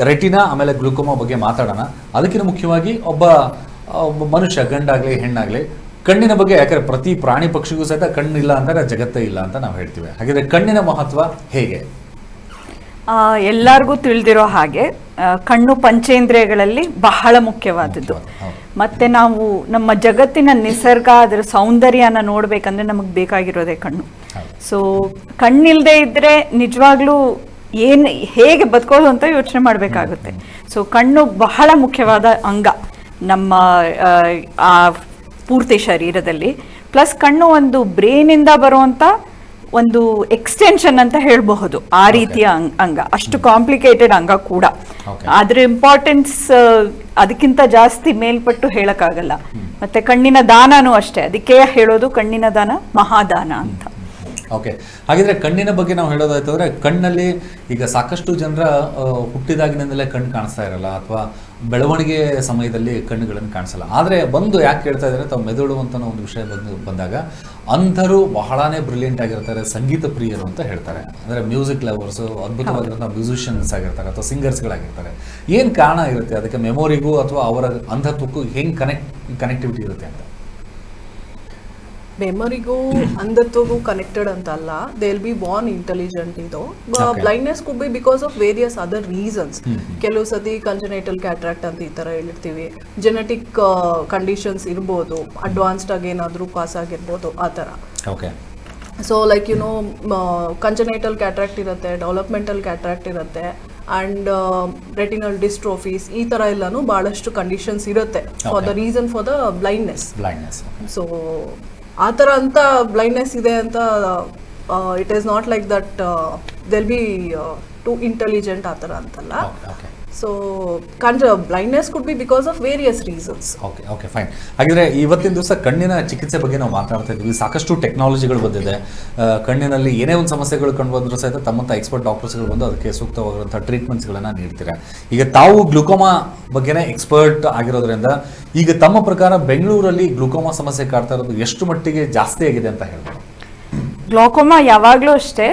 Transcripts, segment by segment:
Retina ಆಮೇಲೆ glaucoma ಬಗ್ಗೆ ಮಾತಾಡೋಣ. ಅದಕ್ಕಿಂತ ಮುಖ್ಯವಾಗಿ ಒಬ್ಬ ಒಬ್ಬ ಮನುಷ್ಯ ಗಂಡಾಗ್ಲಿ ಹೆಣ್ಣಾಗ್ಲಿ ಕಣ್ಣಿನ ಬಗ್ಗೆ ಯಾಕಂದ್ರೆ ಪ್ರತಿ ಪ್ರಾಣಿ ಪಕ್ಷಿಗೂ ಸಹಿತ ಕಣ್ಣಿಲ್ಲ ಅಂದರೆ ಜಗತ್ತೇ ಇಲ್ಲ ಅಂತ ನಾವು ಹೇಳ್ತೀವಿ. ಹಾಗಿದ್ರೆ ಕಣ್ಣಿನ ಮಹತ್ವ ಹೇಗೆ? ಆ, ಎಲ್ಲರಿಗೂ ತಿಳಿದಿರೋ ಹಾಗೆ ಕಣ್ಣು ಪಂಚೇಂದ್ರಿಯಗಳಲ್ಲಿ ಬಹಳ ಮುಖ್ಯವಾದದ್ದು. ಮತ್ತೆ ನಾವು ನಮ್ಮ ಜಗತ್ತಿನ ನಿಸರ್ಗ ಅದರ ಸೌಂದರ್ಯನ ನೋಡ್ಬೇಕಂದ್ರೆ ನಮಗೆ ಬೇಕಾಗಿರೋದೇ ಕಣ್ಣು. ಸೊ ಕಣ್ಣಿಲ್ದೇ ಇದ್ರೆ ನಿಜವಾಗ್ಲೂ ಏನ್ ಹೇಗೆ ಬದುಕೋದು ಅಂತ ಯೋಚನೆ ಮಾಡಬೇಕಾಗುತ್ತೆ. ಸೊ ಕಣ್ಣು ಬಹಳ ಮುಖ್ಯವಾದ ಅಂಗ ನಮ್ಮ ಆ, ಪೂರ್ತಿ ಶರೀರದಲ್ಲಿ. ಪ್ಲಸ್ ಕಣ್ಣು ಒಂದು ಬ್ರೇನಿಂದ ಬರುವಂತ ಒಂದು ಎಕ್ಸ್ಟೆನ್ಷನ್ ಅಂತ ಹೇಳಬಹುದು ಆ ರೀತಿಯ ಅಂಗ್- ಅಂಗ. ಅಷ್ಟು ಕಾಂಪ್ಲಿಕೇಟೆಡ್ ಅಂಗ ಕೂಡ. ಆದ್ರೆ ಅದ್ರ ಇಂಪಾರ್ಟೆನ್ಸ್ ಅದಕ್ಕಿಂತ ಜಾಸ್ತಿ ಮೇಲ್ಪಟ್ಟು ಹೇಳಕ್ಕಾಗಲ್ಲ. ಮತ್ತೆ ಕಣ್ಣಿನ ದಾನನೂ ಅಷ್ಟೇ. ಅದಕ್ಕೆ ಹೇಳೋದು ಕಣ್ಣಿನ ದಾನ ಮಹಾದಾನ ಅಂತ. ಓಕೆ ಹಾಗಿದ್ರೆ ಕಣ್ಣಿನ ಬಗ್ಗೆ ನಾವು ಹೇಳೋದಾಯ್ತು ಅಂದ್ರೆ ಕಣ್ಣಲ್ಲಿ ಈಗ ಸಾಕಷ್ಟು ಜನರ ಹುಟ್ಟಿದಾಗಿನಿಂದಲೇ ಕಣ್ಣು ಕಾಣಿಸ್ತಾ ಇರಲ್ಲ ಅಥವಾ ಬೆಳವಣಿಗೆ ಸಮಯದಲ್ಲಿ ಕಣ್ಣುಗಳನ್ನು ಕಾಣಿಸಲ್ಲ. ಆದರೆ ಬಂದು ಯಾಕೆ ಹೇಳ್ತಾ ಇದ್ದಾರೆ ತಾವು ಮೆದುಳು ಅಂತ ಒಂದು ವಿಷಯ ಬಂದು ಬಂದಾಗ ಅಂಧರು ಬಹಳಾನೇ ಬ್ರಿಲಿಯಂಟ್ ಆಗಿರ್ತಾರೆ ಸಂಗೀತ ಪ್ರಿಯರು ಅಂತ ಹೇಳ್ತಾರೆ. ಅಂದರೆ ಮ್ಯೂಸಿಕ್ ಲವರ್ಸು ಅದ್ಭುತವಾಗಿರುವಂಥ ಮ್ಯೂಸಿಷಿಯನ್ಸ್ ಆಗಿರ್ತಾರೆ ಅಥವಾ ಸಿಂಗರ್ಸ್ಗಳಾಗಿರ್ತಾರೆ ಏನು ಕಾರಣ ಇರುತ್ತೆ? ಅದಕ್ಕೆ ಮೆಮೊರಿಗೂ ಅಥವಾ ಅವರ ಅಂಧತ್ವಕ್ಕೂ ಹೆಂಗೆ ಕನೆಕ್ಟ್ ಕನೆಕ್ಟಿವಿಟಿ ಇರುತ್ತೆ ಅಂತ. ಮೆಮೊರಿಗೂ ಅಂಧತ್ವಗೂ ಕನೆಕ್ಟೆಡ್ ಅಂತ ಅಲ್ಲ they will be born intelligent ಇದು. Blindness could be because of various other reasons ಕೆಲವು ಸತಿ ಕಂಜನೈಟಲ್ ಕ್ಯಾಟ್ರಾಕ್ಟ್ ಅಂತ ಈ ಥರ ಹೇಳಿರ್ತೀವಿ ಜೆನೆಟಿಕ್ ಕಂಡೀಷನ್ಸ್ ಇರ್ಬೋದು. ಅಡ್ವಾನ್ಸ್ಡ್ ಆಗಿ ಏನಾದರೂ ಪಾಸ್ ಆಗಿರ್ಬೋದು ಆ ಥರ okay so like you know congenital cataract ಇರುತ್ತೆ ಡೆವಲಪ್ಮೆಂಟಲ್ ಕ್ಯಾಟ್ರಾಕ್ಟ್ ಇರುತ್ತೆ ಅಂಡ್ ರೆಟಿನಲ್ ಡಿಸ್ಟ್ರೋಫೀಸ್ ಈ ತರ ಎಲ್ಲಾನು ಬಹಳಷ್ಟು ಕಂಡೀಷನ್ಸ್ ಇರುತ್ತೆ. For the reason for the blindness blindness so ಆ ಥರ ಅಂತ ಬ್ಲೈಂಡ್ನೆಸ್ ಇದೆ ಅಂತ it is not like that they'll be to intelligent ಆ ಥರ ಅಂತಲ್ಲ. ಸೊ ಕಣ್ blindness could be because of various reasons okay okay fine ಹಾಗಿದ್ರೆ ಇವತ್ತಿನ ದಿವಸ ಕಣ್ಣಿನ ಚಿಕಿತ್ಸೆ ಬಗ್ಗೆ ನಾವು ಮಾತಾಡ್ತಾ ಇದ್ವಿ ಸಾಕಷ್ಟು ಟೆಕ್ನಾಲಜಿಗಳು ಬಂದಿದೆ. ಕಣ್ಣಿನಲ್ಲಿ ಏನೇ ಒಂದು ಸಮಸ್ಯೆಗಳು ಕಂಡು ಬಂದರೂ ಸಹಿತ ತಮ್ಮಂಥ ಎಕ್ಸ್ಪರ್ಟ್ ಡಾಕ್ಟರ್ಸ್ಗಳು ಬಂದು ಅದಕ್ಕೆ ಸೂಕ್ತವಾಗಿರುವಂಥ ಟ್ರೀಟ್ಮೆಂಟ್ಸ್ಗಳನ್ನು ನೀಡ್ತೀರಾ ಈಗ ತಾವು ಗ್ಲುಕೋಮಾ ಬಗ್ಗೆನೇ ಎಕ್ಸ್ಪರ್ಟ್ ಆಗಿರೋದ್ರಿಂದ ಈಗ ತಮ್ಮ ಪ್ರಕಾರ ಬೆಂಗಳೂರಲ್ಲಿ ಗ್ಲುಕೋಮಾ ಸಮಸ್ಯೆ ಕಾಡ್ತಾ ಇರೋದು ಎಷ್ಟು ಮಟ್ಟಿಗೆ ಜಾಸ್ತಿ ಆಗಿದೆ ಅಂತ ಹೇಳ್ಬೋದು? ಗ್ಲಾಕೋಮಾ ಯಾವಾಗಲೂ ಅಷ್ಟೇ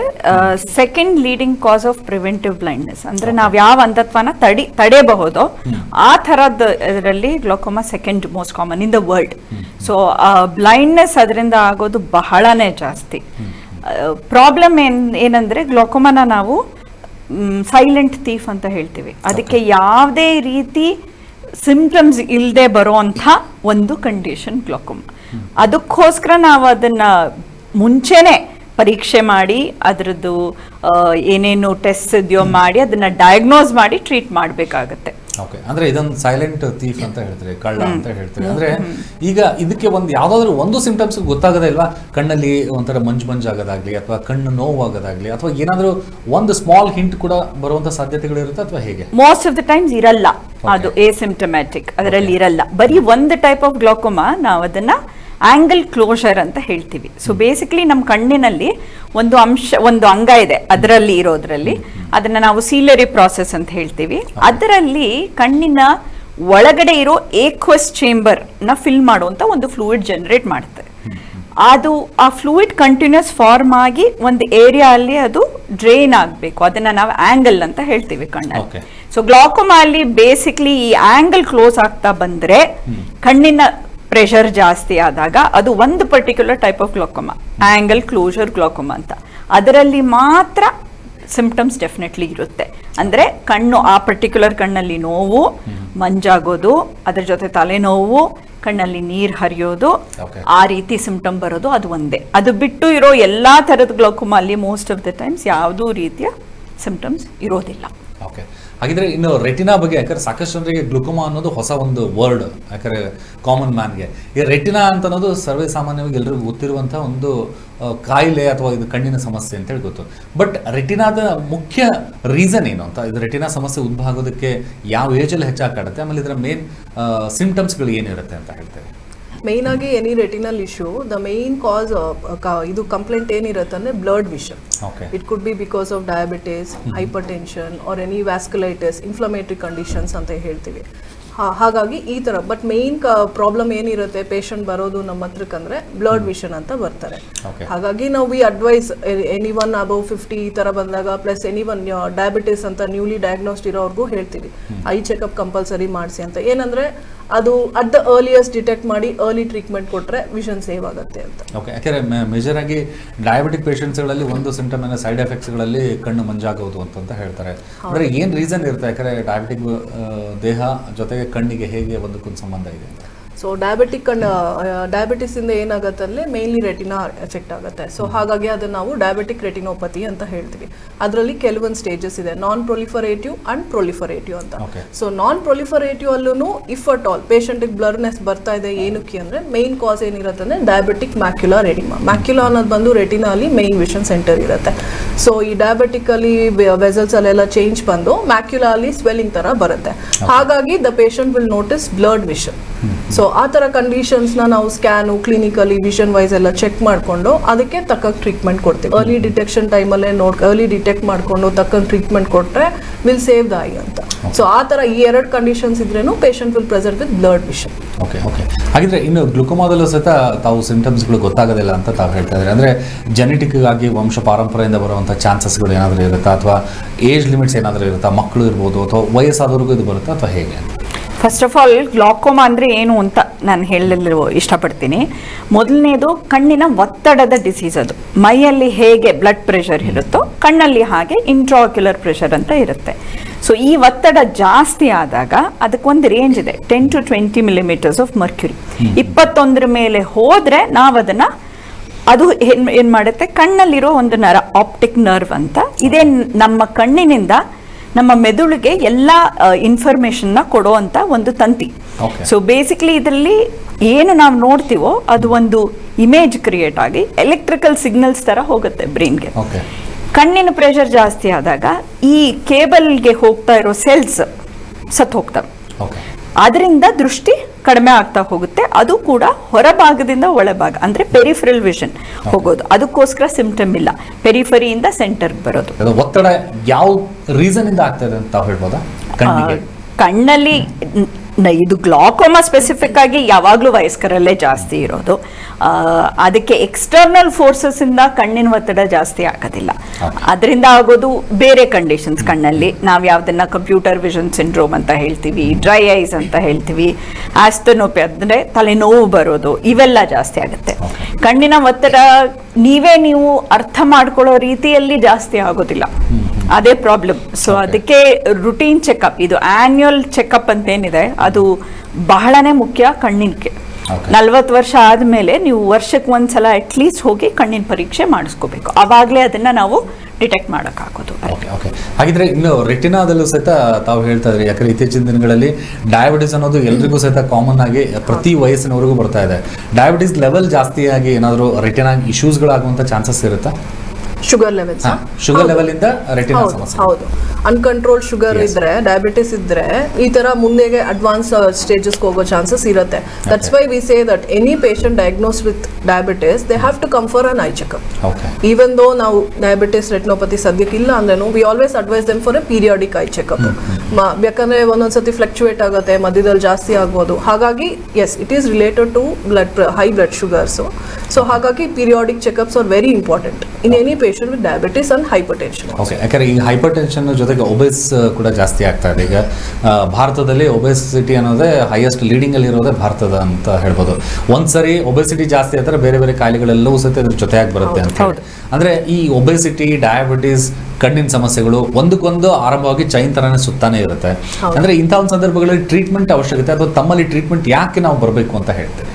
second leading cause of preventive blindness ಅಂದ್ರೆ ನಾವು ಯಾವ ಅಂಧತ್ವನ ತಡಿ ತಡೆಯಬಹುದು ಆ ಥರದ ಇದರಲ್ಲಿ glaucoma second most common in the world so blindness ಅದರಿಂದ ಆಗೋದು ಬಹಳನೇ ಜಾಸ್ತಿ. ಪ್ರಾಬ್ಲಮ್ ಏನ್ ಏನಂದ್ರೆ ಗ್ಲೋಕೋಮಾನ ನಾವು ಸೈಲೆಂಟ್ ಥೀಫ್ ಅಂತ ಹೇಳ್ತೀವಿ. ಅದಕ್ಕೆ ಯಾವುದೇ ರೀತಿ ಸಿಂಪ್ಟಮ್ಸ್ ಇಲ್ಲದೆ ಬರುವಂತ ಒಂದು ಕಂಡೀಷನ್ ಗ್ಲೋಕೋಮಾ ಅದಕ್ಕೋಸ್ಕರ ನಾವು ಅದನ್ನ ಮುಂಚೆನೆ ಪರೀಕ್ಷೆ ಮಾಡಿ ಅದರದ್ದು ಏನೇನು ಟೆಸ್ಟ್ ಇದೆಯೋ ಮಾಡಿ ಅದನ್ನ ಡಯಾಗ್ನೋಸ್ ಮಾಡಿ ಟ್ರೀಟ್ ಮಾಡಬೇಕಾಗುತ್ತೆ. ಓಕೆ ಅಂದ್ರೆ ಇದೊಂದು ಸೈಲೆಂಟ್ ಥೀಫ್ ಅಂತ ಹೇಳ್ತಾರೆ ಕಳ್ಳ ಅಂತ ಹೇಳ್ತಾರೆ. ಅಂದ್ರೆ ಈಗ ಇದಕ್ಕೆ ಒಂದು ಯಾವ್ದಾದ್ರು ಒಂದು ಸಿಂಪ್ಟಮ್ಸ್ ಗೊತ್ತಾಗದೇ ಇಲ್ವಾ? ಕಣ್ಣಲ್ಲಿ ಒಂಥರ ಮಂಜು ಮಂಜು ಆಗೋದಾಗ್ಲಿ ಅಥವಾ ಕಣ್ಣು ನೋವಾಗೋದಾಗ್ಲಿ ಅಥವಾ ಏನಾದರೂ ಒಂದು ಸ್ಮಾಲ್ ಹಿಂಟ್ ಕೂಡ ಬರುವಂತ ಸಾಧ್ಯತೆಗಳು ಇರುತ್ತೆ ಅಥವಾ ಹೇಗೆ? ಮೋಸ್ಟ್ ಆಫ್ ದ ಟೈಮ್ಸ್ ಇರಲ್ಲ. ಅದು ಎಸಿಂಪ್ಟಮ್ಯಾಟಿಕ್ ಅದರಲ್ಲಿ ಇರಲ್ಲ. ಬರೀ ಒಂದು ಟೈಪ್ ಆಫ್ ಗ್ಲೋಕೋಮಾ ನಾವು ಅದನ್ನ ಆಂಗಲ್ ಕ್ಲೋಷರ್ ಅಂತ ಹೇಳ್ತೀವಿ. ಸೊ ಬೇಸಿಕಲಿ ನಮ್ಮ ಕಣ್ಣಿನಲ್ಲಿ ಒಂದು ಅಂಶ ಒಂದು ಅಂಗ ಇದೆ ಅದರಲ್ಲಿ ಇರೋದ್ರಲ್ಲಿ. ಅದನ್ನ ನಾವು ಸೀಲರಿ ಪ್ರಾಸೆಸ್ ಅಂತ ಹೇಳ್ತೀವಿ. ಅದರಲ್ಲಿ ಕಣ್ಣಿನ ಒಳಗಡೆ ಇರೋ ಏಕ್ವಸ್ ಚೇಂಬರ್ನ ಫಿಲ್ ಮಾಡುವಂತ ಒಂದು ಫ್ಲೂಯಿಡ್ ಜನರೇಟ್ ಮಾಡುತ್ತೆ ಅದು ಆ ಫ್ಲೂಯಿಡ್ ಕಂಟಿನ್ಯೂಸ್ ಫಾರ್ಮ್ ಆಗಿ ಒಂದು ಏರಿಯಾ ಅಲ್ಲಿ ಅದು ಡ್ರೈನ್ ಆಗಬೇಕು. ಅದನ್ನ ನಾವು ಆಂಗಲ್ ಅಂತ ಹೇಳ್ತೀವಿ ಕಣ್ಣಲ್ಲಿ. ಸೊ ಗ್ಲಾಕೋಮಾ ಅಲ್ಲಿ ಬೇಸಿಕ್ಲಿ ಈ ಆಂಗಲ್ ಕ್ಲೋಸ್ ಆಗ್ತಾ ಬಂದ್ರೆ ಕಣ್ಣಿನ ಪ್ರೆಷರ್ ಜಾಸ್ತಿ ಆದಾಗ ಅದು ಒಂದು particular type of glaucoma angle closure glaucoma ಅಂತ. ಅದರಲ್ಲಿ ಮಾತ್ರ ಸಿಂಪ್ಟಮ್ಸ್ ಡೆಫಿನೆಟ್ಲಿ ಇರುತ್ತೆ. ಅಂದರೆ ಕಣ್ಣು ಆ ಪರ್ಟಿಕ್ಯುಲರ್ ಕಣ್ಣಲ್ಲಿ ನೋವು ಮಂಜಾಗೋದು ಅದರ ಜೊತೆ ತಲೆನೋವು ಕಣ್ಣಲ್ಲಿ ನೀರು ಹರಿಯೋದು ಆ ರೀತಿ ಸಿಂಪ್ಟಮ್ ಬರೋದು ಅದು ಒಂದೇ. ಅದು ಬಿಟ್ಟು ಇರೋ ಎಲ್ಲ ಥರದ ಗ್ಲೋಕೋಮಾ ಅಲ್ಲಿ ಮೋಸ್ಟ್ ಆಫ್ ದ ಟೈಮ್ಸ್ ಯಾವುದೂ ರೀತಿಯ ಸಿಂಪ್ಟಮ್ಸ್ ಇರೋದಿಲ್ಲ. ಓಕೆ ಹಾಗಿದ್ರೆ ಇನ್ನು ರೆಟಿನಾ ಬಗ್ಗೆ, ಯಾಕಂದ್ರೆ ಸಾಕಷ್ಟು ಜನರಿಗೆ ಗ್ಲುಕೋಮಾ ಅನ್ನೋದು ಹೊಸ ಒಂದು ವರ್ಡ್ ಯಾಕಂದ್ರೆ ಕಾಮನ್ ಮ್ಯಾನ್ಗೆ ಈ ರೆಟಿನಾ ಅಂತ ಅನ್ನೋದು ಸರ್ವೇ ಸಾಮಾನ್ಯವಾಗಿ ಎಲ್ಲರಿಗೂ ಗೊತ್ತಿರುವಂತಹ ಒಂದು ಕಾಯಿಲೆ ಅಥವಾ ಇದು ಕಣ್ಣಿನ ಸಮಸ್ಯೆ ಅಂತ ಹೇಳಿ ಗೊತ್ತು ಬಟ್ ರೆಟಿನಾದ ಮುಖ್ಯ ರೀಸನ್ ಏನು ಅಂತ, ಇದು ರೆಟಿನಾ ಸಮಸ್ಯೆ ಉದ್ಭವ ಆಗೋದಕ್ಕೆ ಯಾವ ಏಜಲ್ಲಿ ಹೆಚ್ಚಾಗಿ ಕಾಡುತ್ತೆ ಆಮೇಲೆ ಇದರ ಮೇನ್ ಸಿಂಪ್ಟಮ್ಸ್ಗಳು ಏನಿರುತ್ತೆ ಅಂತ ಹೇಳ್ತೇವೆ. ಮೇನ್ ಆಗಿ any retinal issue the main cause ಇದು ಕಂಪ್ಲೇಂಟ್ ಏನಿರುತ್ತೆ ಅಂದ್ರೆ blurred vision it could be because of diabetes hypertension or any vasculitis inflammatory conditions ಅಂತ ಹೇಳ್ತೀವಿ. ಹಾ- ಹಾಗಾಗಿ ಈ ತರ ಬಟ್ ಮೇನ್ ಪ್ರಾಬ್ಲಮ್ ಏನಿರುತ್ತೆ ಪೇಷಂಟ್ ಬರೋದು ನಮ್ಮ ಹತ್ರಕ್ಕಂದ್ರೆ ಬ್ಲಡ್ ವಿಷನ್ ಅಂತ ಬರ್ತಾರೆ. ಹಾಗಾಗಿ ನಾವು we advise anyone above fifty ಈ ತರ ಬಂದಾಗ ಪ್ಲಸ್ ಎನಿ ಒನ್ ಡಯಾಬಿಟಿಸ್ ಅಂತ ನ್ಯೂಲಿ ಡಯಾಗ್ನೋಸ್ಡ್ ಇರೋರ್ಗೂ ಹೇಳ್ತೀವಿ. ಐ ಚೆಕಪ್ ಕಂಪಲ್ಸರಿ ಮಾಡಿಸಿ ಅಂತ. ಏನಂದ್ರೆ ಅದು ಅಟ್ ದ ಅರ್ಲಿಯಸ್ಟ್ ಡಿಟೆಕ್ಟ್ ಮಾಡಿ ಅರ್ಲಿ ಟ್ರೀಟ್ಮೆಂಟ್ ಕೊಟ್ಟರೆ ವಿಷನ್ ಸೇವ್ ಆಗುತ್ತೆ ಅಂತ. ಓಕೆ ಯಾಕೆಂದರೆ ಮೇಜರ್ ಆಗಿ ಡಯಾಬಿಟಿಕ್ ಪೇಷಂಟ್ಸ್ಗಳಲ್ಲಿ ಒಂದು ಸಿಂಟಮ್ ಏನೋ ಸೈಡ್ ಎಫೆಕ್ಟ್ಸ್ಗಳಲ್ಲಿ ಕಣ್ಣು ಮಂಜಾಗೋದು ಅಂತ ಹೇಳ್ತಾರೆ. ಅಂದರೆ ಏನು ರೀಸನ್ ಇರುತ್ತೆ? ಯಾಕಂದರೆ ಡಯಾಬಿಟಿಕ್ ದೇಹ ಜೊತೆಗೆ ಕಣ್ಣಿಗೆ ಹೇಗೆ ಒಂದಕ್ಕೊಂದು ಸಂಬಂಧ ಇದೆ ಅಂತ. ಸೊ ಡಯಾಬಿಟಿಕ್ ಅಂಡ್ ಡಯಾಬಿಟಿಸ್ ಇಂದ ಏನಾಗುತ್ತೆ ಅಂದ್ರೆ ಮೇನ್ಲಿ ರೆಟಿನಾ ಎಫೆಕ್ಟ್ ಆಗುತ್ತೆ. ಸೊ ಹಾಗಾಗಿ ಅದನ್ನ ನಾವು ಡಯಾಬಿಟಿಕ್ ರೆಟಿನೋಪತಿ ಅಂತ ಹೇಳ್ತೀವಿ. ಅದರಲ್ಲಿ ಕೆಲವೊಂದು ಸ್ಟೇಜಸ್ ಇದೆ. ನಾನ್ ಪ್ರೊಲಿಫರೇಟಿವ್ ಅಂಡ್ ಪ್ರೊಲಿಫರೇಟಿವ್ ಅಂತ. ಸೊ ನಾನ್ ಪ್ರೊಲಿಫರೇಟಿವ್ ಅಲ್ಲೂ ಇಫ್ ಅಟ್ ಆಲ್ ಪೇಷಂಟಿಗೆ ಬ್ಲರ್ನೆಸ್ ಬರ್ತಾ ಇದೆ ಏನಕ್ಕೆ ಅಂದ್ರೆ ಮೇನ್ ಕಾಸ್ ಏನಿರುತ್ತೆ ಅಂದ್ರೆ ಡಯಾಬಿಟಿಕ್ ಮ್ಯಾಕ್ಯುಲಾ ರೆಡಿಮಾ ಮ್ಯಾಕ್ಯುಲಾ ಅನ್ನೋದು ಬಂದು ರೆಟಿನಲ್ಲಿ ಮೇನ್ ವಿಷನ್ ಸೆಂಟರ್ ಇರುತ್ತೆ. ಸೊ ಈ ಡಯಾಬಿಟಿಕಲಿ ಅಲ್ಲಿ ವೆಸಲ್ಸ್ ಅಲ್ಲೆಲ್ಲ ಚೇಂಜ್ ಬಂದು ಮ್ಯಾಕ್ಯುಲಾ ಅಲ್ಲಿ ಸ್ವೆಲ್ಲಿಂಗ್ ತರ ಬರುತ್ತೆ. ಹಾಗಾಗಿ the patient will notice blurred vision so ಆ ಥರ ಕಂಡೀಷನ್ಸ್ನ ನಾವು ಸ್ಕ್ಯಾನು ಕ್ಲಿನಿಕಲಿ ವಿಷನ್ ವೈಸ್ ಎಲ್ಲ ಚೆಕ್ ಮಾಡಿಕೊಂಡು ಅದಕ್ಕೆ ತಕ್ಕ ಟ್ರೀಟ್ಮೆಂಟ್ ಕೊಡ್ತೀವಿ. ಅರ್ಲಿ ಡಿಟೆಕ್ಷನ್ ಟೈಮಲ್ಲೇ ನೋಡ್ ಅರ್ಲಿ ಡಿಟೆಕ್ಟ್ ಮಾಡಿಕೊಂಡು ತಕ್ಕಂಗೆ ಟ್ರೀಟ್ಮೆಂಟ್ ಕೊಟ್ಟರೆ ವಿಲ್ ಸೇವ್ ದ ಐ ಅಂತ. ಸೊ ಆ ಥರ ಈ ಎರಡು conditions ಇದ್ರೇನು patient will present with blurred vision okay okay ಹಾಗಿದ್ರೆ ಇನ್ನು ಗ್ಲುಕೋಮಾದಲ್ಲೂ ಸಹಿತ ತಾವು ಸಿಂಟಮ್ಸ್ಗಳು ಗೊತ್ತಾಗೋದಿಲ್ಲ ಅಂತ ತಾವು ಹೇಳ್ತಾ ಇದ್ದಾರೆ. ಅಂದರೆ ಜೆನೆಟಿಕ್ ಆಗಿ ವಂಶ ಪಾರಂಪರೆಯಿಂದ ಬರುವಂಥ ಚಾನ್ಸಸ್ಗಳು ಏನಾದರೂ ಇರುತ್ತಾ? ಅಥವಾ ಏಜ್ ಲಿಮಿಟ್ಸ್ ಏನಾದರೂ ಇರುತ್ತಾ? ಮಕ್ಕಳು ಇರ್ಬೋದು ಅಥವಾ ವಯಸ್ಸಾದವ್ರಿಗೂ ಇದು ಬರುತ್ತಾ? ಅಥವಾ ಹೇಗೆ ಫಸ್ಟ್ ಆಫ್ ಆಲ್ ಗ್ಲಾಕೋಮಾ ಅಂದರೆ ಏನು ಅಂತ ನಾನು ಹೇಳಲು ಇಷ್ಟಪಡ್ತೀನಿ. ಮೊದಲನೇದು ಕಣ್ಣಿನ ಒತ್ತಡದ ಡಿಸೀಸ್ ಅದು. ಮೈಯಲ್ಲಿ ಹೇಗೆ ಬ್ಲಡ್ ಪ್ರೆಷರ್ ಇರುತ್ತೋ ಕಣ್ಣಲ್ಲಿ ಹಾಗೆ ಇಂಟ್ರಾಕ್ಯುಲರ್ ಪ್ರೆಷರ್ ಅಂತ ಇರುತ್ತೆ. ಸೊ ಈ ಒತ್ತಡ ಜಾಸ್ತಿ ಆದಾಗ ಅದಕ್ಕೊಂದು ರೇಂಜ್ ಇದೆ ten to twenty millimetres of mercury ಇಪ್ಪತ್ತೊಂದರ ಮೇಲೆ ಹೋದರೆ ನಾವು ಅದನ್ನು ಅದು ಏನು ಏನು ಮಾಡುತ್ತೆ? ಕಣ್ಣಲ್ಲಿರೋ ಒಂದು ನರ ಆಪ್ಟಿಕ್ ನರ್ವ್ ಅಂತ. ಇದೇ ನಮ್ಮ ಕಣ್ಣಿನಿಂದ ನಮ್ಮ ಮೆದುಳಿಗೆ ಎಲ್ಲ ನ ಕೊಡುವಂತ ಒಂದು ತಂತಿ. ಸೊ ಬೇಸಿಕ್ಲಿ ಇದರಲ್ಲಿ ಏನು ನಾವು ನೋಡ್ತೀವೋ ಅದು ಒಂದು ಇಮೇಜ್ ಕ್ರಿಯೇಟ್ ಆಗಿ ಎಲೆಕ್ಟ್ರಿಕಲ್ ಸಿಗ್ನಲ್ಸ್ ಥರ ಹೋಗುತ್ತೆ ಬ್ರೈನ್ಗೆ ಕಣ್ಣಿನ ಪ್ರೆಷರ್ ಜಾಸ್ತಿ ಆದಾಗ ಈ ಕೇಬಲ್ಗೆ ಹೋಗ್ತಾ ಇರೋ ಸೆಲ್ಸ್ ಸತ್ತು ಹೋಗ್ತವೆ. ಅದರಿಂದ ದೃಷ್ಟಿ ಕಡಿಮೆ ಆಗ್ತಾ ಹೋಗುತ್ತೆ. ಅದು ಕೂಡ ಹೊರಭಾಗದಿಂದ ಒಳಭಾಗ ಅಂದ್ರೆ ಪೆರಿಫರಲ್ ವಿಷನ್ ಹೋಗೋದು. ಅದಕ್ಕೋಸ್ಕರ ಸಿಂಪ್ಟಮ್ ಇಲ್ಲ. ಪೆರಿಫರಿಯಿಂದ ಸೆಂಟರ್ ಬರೋದು. ಒತ್ತಡ ಯಾವ ರೀಸನ್ ಇಂದ ಆಗ್ತದೆ ಅಂತ ಹೇಳ್ಬೋದಾ? ಕಣ್ಣಲ್ಲಿ ಇದು ಗ್ಲಾಕೋಮಾ ಸ್ಪೆಸಿಫಿಕ್ ಆಗಿ ಯಾವಾಗಲೂ ವಯಸ್ಕರಲ್ಲೇ ಜಾಸ್ತಿ ಇರೋದು. ಅದಕ್ಕೆ ಎಕ್ಸ್ಟರ್ನಲ್ ಫೋರ್ಸಸ್ ಇಂದ ಕಣ್ಣಿನ ಒತ್ತಡ ಜಾಸ್ತಿ ಆಗೋದಿಲ್ಲ. ಅದರಿಂದ ಆಗೋದು ಬೇರೆ ಕಂಡೀಷನ್ಸ್ ಕಣ್ಣಲ್ಲಿ. ನಾವು ಯಾವ್ದನ್ನ ಕಂಪ್ಯೂಟರ್ ವಿಷನ್ ಸಿಂಡ್ರೋಮ್ ಅಂತ ಹೇಳ್ತೀವಿ ಡ್ರೈ ಐಸ್ ಅಂತ ಹೇಳ್ತೀವಿ ಆಸ್ತನೋಪಿ ಅಂದ್ರೆ ತಲೆನೋವು ಬರೋದು ಇವೆಲ್ಲ ಜಾಸ್ತಿ ಆಗುತ್ತೆ. ಕಣ್ಣಿನ ಒತ್ತಡ ನೀವೇ ನೀವು ಅರ್ಥ ಮಾಡ್ಕೊಳ್ಳೋ ರೀತಿಯಲ್ಲಿ ಜಾಸ್ತಿ ಆಗೋದಿಲ್ಲ. ಅದೇ ಪ್ರಾಬ್ಲಮ್ ಸೊ ಅದಕ್ಕೆ ರುಟೀನ್ ಚೆಕಪ್ ಇದು ಆನ್ಯುವಲ್ ಚೆಕಪ್ ಅಂತ ಏನಿದೆ ಅದು ಬಹಳನೇ ಮುಖ್ಯ ಕಣ್ಣಿನಕ್ಕೆ. ನಲ್ವತ್ತು ವರ್ಷ ಆದಮೇಲೆ ನೀವು ವರ್ಷಕ್ಕೆ ಒಂದ್ಸಲ ಅಟ್ಲೀಸ್ಟ್ ಹೋಗಿ ಕಣ್ಣಿನ ಪರೀಕ್ಷೆ ಮಾಡಿಸ್ಕೋಬೇಕು. ಅವಾಗಲೇ ಅದನ್ನ ನಾವು ಡಿಟೆಕ್ಟ್ ಮಾಡೋಕ್ಕಾಗೋದು. ಓಕೆ ಓಕೆ ಹಾಗಿದ್ರೆ ಇನ್ನು ರೆಟಿನಾದಲ್ಲೂ ಸಹಿತ ತಾವು ಹೇಳ್ತಾ ಇದ್ರಿ ಯಾಕಂದ್ರೆ ಇತ್ತೀಚಿನ ದಿನಗಳಲ್ಲಿ ಡಯಾಬಿಟಿಸ್ ಅನ್ನೋದು ಎಲ್ರಿಗೂ ಸಹಿತ ಕಾಮನ್ ಆಗಿ ಪ್ರತಿ ವಯಸ್ಸಿನವರೆಗೂ ಬರ್ತಾ ಇದೆ. ಡಯಾಬಿಟಿಸ್ ಲೆವೆಲ್ ಜಾಸ್ತಿಯಾಗಿ ಆಗಿ ಏನಾದರೂ ರೆಟಿನಾ ಇಶ್ಯೂಸ್ಗಳಾಗುವಂಥ ಚಾನ್ಸಸ್ ಇರುತ್ತಾ? ಶುಗರ್ ಲೆವೆಲ್ಸ್ ಶುಗರ್ ಲೆವೆಲ್ ಇಂದ ರೆಟಿನಾ ಹೌದು ಸಮಸ್ಯೆ. ಹೌದು. Uncontrol sugar. ಇದ್ರೆ ಡಯಾಬಿಟಿಸ್ ಇದ್ರೆ ಈ ತರ ಮುಂದೆಗೆ ಅಡ್ವಾನ್ಸ್ ಸ್ಟೇಜಸ್ ಹೋಗೋ ಚಾನ್ಸಸ್ ಇರುತ್ತೆ. That's why we say that any patient diagnose with diabetes they have to come for an eye checkup even though ನಾವು ಡಯಾಬಿಟಿಸ್ ರೆಟ್ನೋಪತಿ ಸದ್ಯಕ್ಕೆ ಇಲ್ಲ ಅಂದ್ರೂ we always advise them for a periodic eye checkup ಯಾಕಂದ್ರೆ ಒಂದೊಂದ್ಸತಿ fluctuate ಆಗುತ್ತೆ ಮಧ್ಯದಲ್ಲಿ ಜಾಸ್ತಿ ಆಗ್ಬೋದು. ಹಾಗಾಗಿ as it is related to blood high blood sugars so ಹಾಗಾಗಿ periodic checkups are very important in any patient with diabetes and hypertension okay ಯಾಕಂದ್ರೆ ಈಗ ಹೈಪರ್ ಟೆನ್ಷನ್ ಜೊತೆಗೆ ಒಬೆಸ್ ಕೂಡ ಜಾಸ್ತಿ ಆಗ್ತಾ ಇದೆ. ಈಗ ಭಾರತದಲ್ಲಿ ಒಬೆಸಿಟಿ ಅನ್ನೋದೇ ಹೈಯೆಸ್ಟ್ ಲೀಡಿಂಗ್ ಅಲ್ಲಿ ಇರೋದೇ ಭಾರತದ ಅಂತ ಹೇಳ್ಬೋದು. ಒಂದ್ಸರಿ ಒಬೆಸಿಟಿ ಜಾಸ್ತಿ ಆದರೆ ಬೇರೆ ಬೇರೆ ಕಾಯಿಲೆಗಳೆಲ್ಲವೂ ಸಹಿತ ಇದ್ರ ಜೊತೆಯಾಗಿ ಬರುತ್ತೆ ಅಂತ. ಅಂದ್ರೆ ಈ ಒಬೆಸಿಟಿ ಡಯಾಬಿಟಿಸ್ ಕಣ್ಣಿನ ಸಮಸ್ಯೆಗಳು ಒಂದಕ್ಕೊಂದು ಆರಂಭವಾಗಿ ಚೈನ್ ತರನೇ ಸುತ್ತಾನೆ ಇರುತ್ತೆ. ಅಂದ್ರೆ ಇಂಥ ಒಂದು ಸಂದರ್ಭಗಳಲ್ಲಿ ಟ್ರೀಟ್ಮೆಂಟ್ ಅವಶ್ಯಕತೆ ಅಥವಾ ತಮ್ಮಲ್ಲಿ ಟ್ರೀಟ್ಮೆಂಟ್ ಯಾಕೆ ನಾವು ಬರಬೇಕು ಅಂತ ಹೇಳ್ತೀವಿ.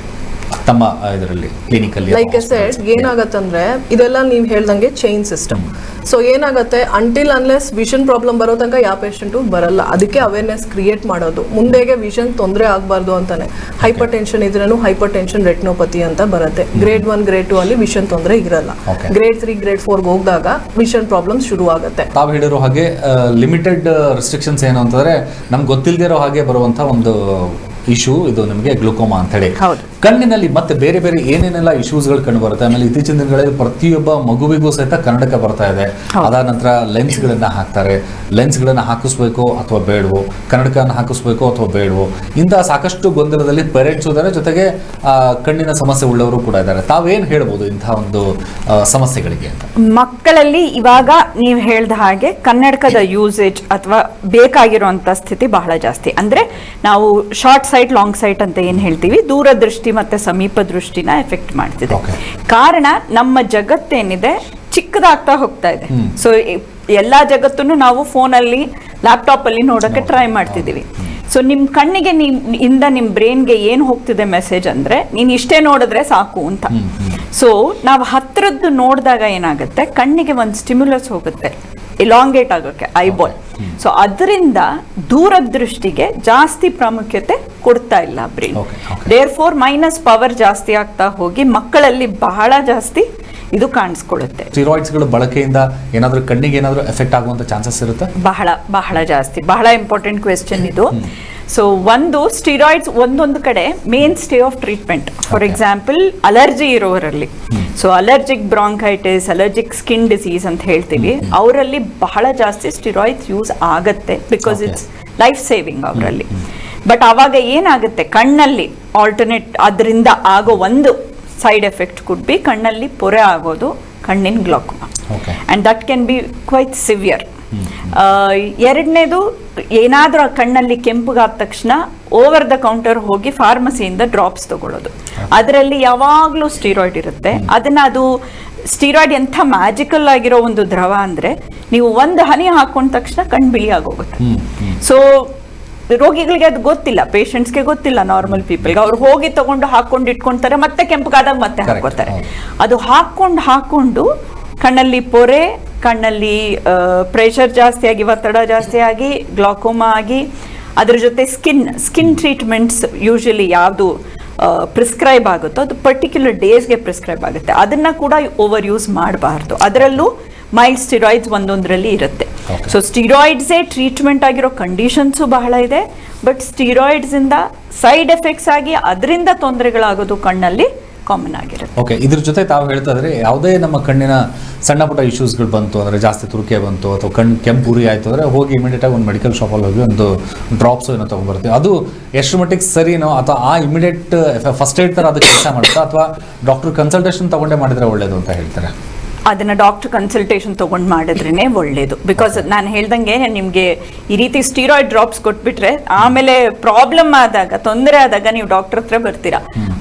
ತಮ್ಮ ಇದರಲ್ಲಿ ಕ್ಲಿನಿಕಲ್ಲಿ ಲೈಕ್ ಎ ಸೆಟ್ ಏನಾಗತ್ತಂದ್ರೆ ಇದೆಲ್ಲ ನೀವು ಹೇಳ್ದಂಗೆ ಚೈನ್ ಸಿಸ್ಟಮ್ ಸೊ ಏನಾಗುತ್ತೆ? ಅಂಟಿಲ್ ಅನ್ಲೆಸ್ ವಿಷನ್ ಪ್ರಾಬ್ಲಮ್ ಬರೋ ತನಕ ಯಾವ ಪೇಷಂಟು ಬರಲ್ಲ. ಅದಕ್ಕೆ ಅವೇರ್ನೆಸ್ ಕ್ರಿಯೇಟ್ ಮಾಡೋದು. ಮುಂದೆಗೆ ವಿಷನ್ ತೊಂದರೆ ಆಗಬಾರ್ದು ಅಂತಾನೆ. ಹೈಪರ್ ಟೆನ್ಷನ್ ಇದ್ರೂ ಹೈಪರ್ ಟೆನ್ಷನ್ ರೆಟ್ನೋಪತಿ ಅಂತ ಬರುತ್ತೆ. ಗ್ರೇಡ್ ಒನ್ ಗ್ರೇಡ್ ಟು ಅಲ್ಲಿ ವಿಷನ್ ತೊಂದರೆ ಇರಲ್ಲ. ಗ್ರೇಡ್ ತ್ರೀ ಗ್ರೇಡ್ ಫೋರ್ಗೆ ಹೋಗಿದಾಗ ವಿಷನ್ ಪ್ರಾಬ್ಲಮ್ ಶುರು ಆಗುತ್ತೆ ತಾವು ಹೇಳಿರೋ ಹಾಗೆ ಲಿಮಿಟೆಡ್ ರೆಸ್ಟ್ರಿಕ್ಷನ್ಸ್ ಏನು ಅಂತಂದ್ರೆ ನಮ್ಗೆ ಗೊತ್ತಿಲ್ಲದೆ ಇರೋ ಹಾಗೆ ಬರುವಂಥ ಒಂದು ಇಶ್ಯೂ ಇದು ನಿಮಗೆ ಗ್ಲುಕೋಮಾ ಅಂತ ಹೇಳಿ. ಹೌದು. ಕಣ್ಣಿನಲ್ಲಿ ಮತ್ತೆ ಬೇರೆ ಬೇರೆ ಏನೇನೆಲ್ಲ ಇಶ್ಯೂಸ್ಗಳು ಕಂಡು ಬರುತ್ತೆ ಆಮೇಲೆ ಇತ್ತೀಚಿನ ದಿನಗಳಲ್ಲಿ ಪ್ರತಿಯೊಬ್ಬ ಮಗುವಿಗೂ ಸಹಿತ ಕನ್ನಡಕ ಬರ್ತಾ ಇದೆ. ಅದಾದ ನಂತರ ಲೆನ್ಸ್ಗಳನ್ನ ಹಾಕ್ತಾರೆ. ಲೆನ್ಸ್ಗಳನ್ನ ಹಾಕಿಸ್ಬೇಕು ಅಥವಾ ಬೇಡವು? ಕನ್ನಡಕನ ಹಾಕಿಸ್ಬೇಕು ಅಥವಾ ಬೇಡವು? ಇಂತಹ ಸಾಕಷ್ಟು ಗೊಂದಲದಲ್ಲಿ ಪೇರೆಂಟ್ಸ್ ಇದ್ದಾರೆ. ಜೊತೆಗೆ ಕಣ್ಣಿನ ಸಮಸ್ಯೆ ಉಳ್ಳವರು ಕೂಡ ಇದ್ದಾರೆ. ತಾವೇನು ಹೇಳ್ಬೋದು ಇಂತಹ ಒಂದು ಸಮಸ್ಯೆಗಳಿಗೆ ಮಕ್ಕಳಲ್ಲಿ ಇವಾಗ ನೀವು ಹೇಳ್ದ ಹಾಗೆ ಕನ್ನಡಕದ ಯೂಸೇಜ್ ಅಥವಾ ಬೇಕಾಗಿರುವಂತ ಸ್ಥಿತಿ ಬಹಳ ಜಾಸ್ತಿ. ಅಂದ್ರೆ ನಾವು ಶಾರ್ಟ್ ಸೈಟ್ ಲಾಂಗ್ ಸೈಟ್ ಅಂತ ಏನ್ ಹೇಳ್ತೀವಿ? ದೂರದೃಷ್ಟಿ ಮತ್ತೆ ಸಮೀಪ ದೃಷ್ಟಿನ ಎಫೆಕ್ಟ್ ಮಾಡ್ತಿದೆ. ಕಾರಣ ನಮ್ಮ ಜಗತ್ತೇನಿದೆ ಚಿಕ್ಕದಾಗ್ತಾ ಹೋಗ್ತಾ ಇದೆ. ಸೊ ಎಲ್ಲಾ ಜಗತ್ತನ್ನು ನಾವು ಫೋನಲ್ಲಿ ಲ್ಯಾಪ್ಟಾಪ್ ಅಲ್ಲಿ ನೋಡೋಕೆ ಟ್ರೈ ಮಾಡ್ತಿದೀವಿ ಸೊ ನಿಮ್ ಕಣ್ಣಿಗೆ ನಿಮ್ ಇಂದ ನಿಮ್ ಬ್ರೈನ್ಗೆ ಏನ್ ಹೋಗ್ತಿದೆ ಮೆಸೇಜ್ ಅಂದ್ರೆ ನೀನ್ ಇಷ್ಟೇ ನೋಡಿದ್ರೆ ಸಾಕು ಅಂತ. ಸೊ ನಾವು ಹತ್ರದ್ದು ನೋಡಿದಾಗ ಏನಾಗುತ್ತೆ ಕಣ್ಣಿಗೆ ಒಂದು ಸ್ಟಿಮ್ಯುಲಸ್ ಹೋಗುತ್ತೆ ಇಲಾಂಗೇಟ್ ಆಗೋಕೆ ಐಬಾಲ್ ಸೊ ಅದರಿಂದ ದೂರದೃಷ್ಟಿಗೆ ಜಾಸ್ತಿ ಪ್ರಾಮುಖ್ಯತೆ ಕೊಡ್ತಾ ಇಲ್ಲ brain. Therefore minus power ಜಾಸ್ತಿ ಆಗ್ತಾ ಹೋಗಿ ಮಕ್ಕಳಲ್ಲಿ ಬಹಳ ಜಾಸ್ತಿ ಇದು ಕಾಣಿಸ್ಕೊಳ್ಳುತ್ತೆ. ಸ್ಟಿರಾಯ್ಡ್ಸ್ಗಳು ಬಳಕೆಯಿಂದ ಏನಾದರೂ ಕಣ್ಣಿಗೆ ಏನಾದರೂ ಎಫೆಕ್ಟ್ ಆಗುವಂಥ ಚಾನ್ಸಸ್ ಇರುತ್ತೆ? ಬಹಳ ಬಹಳ ಜಾಸ್ತಿ ಬಹಳ ಇಂಪಾರ್ಟೆಂಟ್ ಕ್ವೆಶ್ಚನ್ ಇದು. ಸೊ ಒಂದು ಸ್ಟಿರಾಯ್ಡ್ಸ್ ಒಂದೊಂದು ಕಡೆ mainstay of treatment for example allergy ಇರೋರಲ್ಲಿ so allergic bronchitis allergic skin disease ಅಂತ ಹೇಳ್ತೀವಿ. ಅವರಲ್ಲಿ ಬಹಳ ಜಾಸ್ತಿ ಸ್ಟಿರಾಯ್ಡ್ಸ್ ಯೂಸ್ ಆಗುತ್ತೆ ಬಿಕಾಸ್. ಇಟ್ಸ್ ಲೈಫ್ ಸೇವಿಂಗ್ ಅವರಲ್ಲಿ. ಬಟ್ ಅವಾಗ ಏನಾಗುತ್ತೆ? ಕಣ್ಣಲ್ಲಿ ಆಲ್ಟರ್ನೇಟ್ ಅದರಿಂದ ಆಗೋ ಒಂದು ಸೈಡ್ ಎಫೆಕ್ಟ್ ಕುಡ್ ಬಿ ಕಣ್ಣಲ್ಲಿ ಪೊರೆ ಆಗೋದು ಕಣ್ಣಿನ glaucoma and that can be quite severe ಎರಡನೇದು ಏನಾದರೂ ಕಣ್ಣಲ್ಲಿ ಕೆಂಪುಗಾದ ತಕ್ಷಣ ಓವರ್ ದ ಕೌಂಟರ್ ಹೋಗಿ ಫಾರ್ಮಸಿಯಿಂದ ಡ್ರಾಪ್ಸ್ ತಗೊಳ್ಳೋದು. ಅದರಲ್ಲಿ ಯಾವಾಗಲೂ ಸ್ಟೀರಾಯ್ಡ್ ಇರುತ್ತೆ. ಅದನ್ನ ಅದು ಸ್ಟೀರಾಯ್ಡ್ ಎಂಥ ಮ್ಯಾಜಿಕಲ್ ಆಗಿರೋ ಒಂದು ದ್ರವ ಅಂದರೆ ನೀವು ಒಂದು ಹನಿ ಹಾಕೊಂಡ ತಕ್ಷಣ ಕಣ್ಣು ಬಿಳಿ ಆಗೋಗುತ್ತೆ ಸೊ ರೋಗಿಗಳಿಗೆ ಅದು ಗೊತ್ತಿಲ್ಲ ಪೇಷಂಟ್ಸ್ಗೆ ಗೊತ್ತಿಲ್ಲ ನಾರ್ಮಲ್ ಪೀಪಲ್ಗೆ ಅವ್ರು ಹೋಗಿ ತಗೊಂಡು ಹಾಕೊಂಡು ಇಟ್ಕೊಂತಾರೆ ಮತ್ತೆ ಕೆಂಪುಗಾದಾಗ ಮತ್ತೆ. ಹಾಕೋತಾರೆ ಅದು ಹಾಕೊಂಡು ಹಾಕೊಂಡು ಕಣ್ಣಲ್ಲಿ ಪೊರೆ ಕಣ್ಣಲ್ಲಿ ಪ್ರೆಷರ್ ಜಾಸ್ತಿ ಆಗಿ ಒತ್ತಡ ಜಾಸ್ತಿ ಆಗಿ ಗ್ಲಾಕೋಮಾ ಆಗಿ ಅದ್ರ ಜೊತೆ ಸ್ಕಿನ್ ಸ್ಕಿನ್ ಟ್ರೀಟ್ಮೆಂಟ್ಸ್ ಯೂಶಲಿ ಯಾವುದು ಪ್ರಿಸ್ಕ್ರೈಬ್ ಆಗುತ್ತೋ ಅದು ಪರ್ಟಿಕ್ಯುಲರ್ ಡೇಸ್ಗೆ ಪ್ರಿಸ್ಕ್ರೈಬ್ ಆಗುತ್ತೆ. ಅದನ್ನ ಕೂಡ ಓವರ್ ಯೂಸ್ ಮಾಡಬಾರ್ದು. ಅದರಲ್ಲೂ ಮೈಲ್ಡ್ ಸ್ಟಿರಾಯ್ಡ್ಸ್ ಒಂದೊಂದರಲ್ಲಿ ಇರುತ್ತೆ. ಸೊ ಸ್ಟಿರಾಯ್ಡ್ಸೇ ಟ್ರೀಟ್ಮೆಂಟ್ ಆಗಿರೋ ಕಂಡೀಷನ್ಸು ಬಹಳ ಇದೆ. ಬಟ್ ಸ್ಟಿರಾಯ್ಡ್ಸ್ ಇಂದ ಸೈಡ್ ಎಫೆಕ್ಟ್ಸ್ ಆಗಿ ಅದರಿಂದ ತೊಂದರೆಗಳಾಗೋದು ಕಣ್ಣಲ್ಲಿ ಕಾಮನ್ ಆಗಿರುತ್ತೆ. ಓಕೆ ಇದ್ರ ಜೊತೆ ತಾವು ಹೇಳ್ತಾ ಇದ್ರೆ ಯಾವುದೇ ನಮ್ಮ ಕಣ್ಣಿನ ಸಣ್ಣ ಪುಟ್ಟ ಇಶ್ಯೂಸ್ಗಳು ಬಂತು ಅಂದರೆ ಜಾಸ್ತಿ ತುರುಕೆ ಬಂತು ಅಥವಾ ಕಣ್ಣು ಕೆಂಪು ಉರಿ ಆಯಿತು ಅಂದರೆ ಹೋಗಿ ಇಮಿಡಿಯೇಟಾಗಿ ಒಂದು ಮೆಡಿಕಲ್ ಶಾಪಲ್ಲಿ ಹೋಗಿ ಒಂದು ಡ್ರಾಪ್ಸ್ ಏನೋ ತೊಗೊಂಡ್ಬರ್ತೀವಿ. ಅದು ಎಷ್ಟು ಮಟ್ಟಿಗೆ ಸರಿನೋ ಅಥವಾ ಆ ಇಮಿಡಿಯೇಟ್ ಫಸ್ಟ್ ಏಡ್ ಥರ ಅದು ಕೆಲಸ ಮಾಡುತ್ತಾ ಅಥವಾ ಡಾಕ್ಟರ್ ಕನ್ಸಲ್ಟೇಷನ್ ತಗೊಂಡೇ ಮಾಡಿದರೆ ಒಳ್ಳೇದು ಅಂತ ಹೇಳ್ತಾರೆ? ಅದನ್ನ ಡಾಕ್ಟರ್ ಕನ್ಸಲ್ಟೇಷನ್ ತಗೊಂಡ್ ಮಾಡಿದ್ರೇನೆ ಒಳ್ಳೇದು. ಬಿಕಾಸ್ ನಾನು ಹೇಳ್ದಂಗೆ ನಿಮಗೆ ಈ ರೀತಿ ಸ್ಟೀರಾಯ್ಡ್ ಡ್ರಾಪ್ಸ್ ಕೊಟ್ಬಿಟ್ರೆ ಆಮೇಲೆ ಪ್ರಾಬ್ಲಮ್ ಆದಾಗ ತೊಂದರೆ ಆದಾಗ ನೀವು ಡಾಕ್ಟರ್ ಹತ್ರ ಬರ್ತೀರಾ.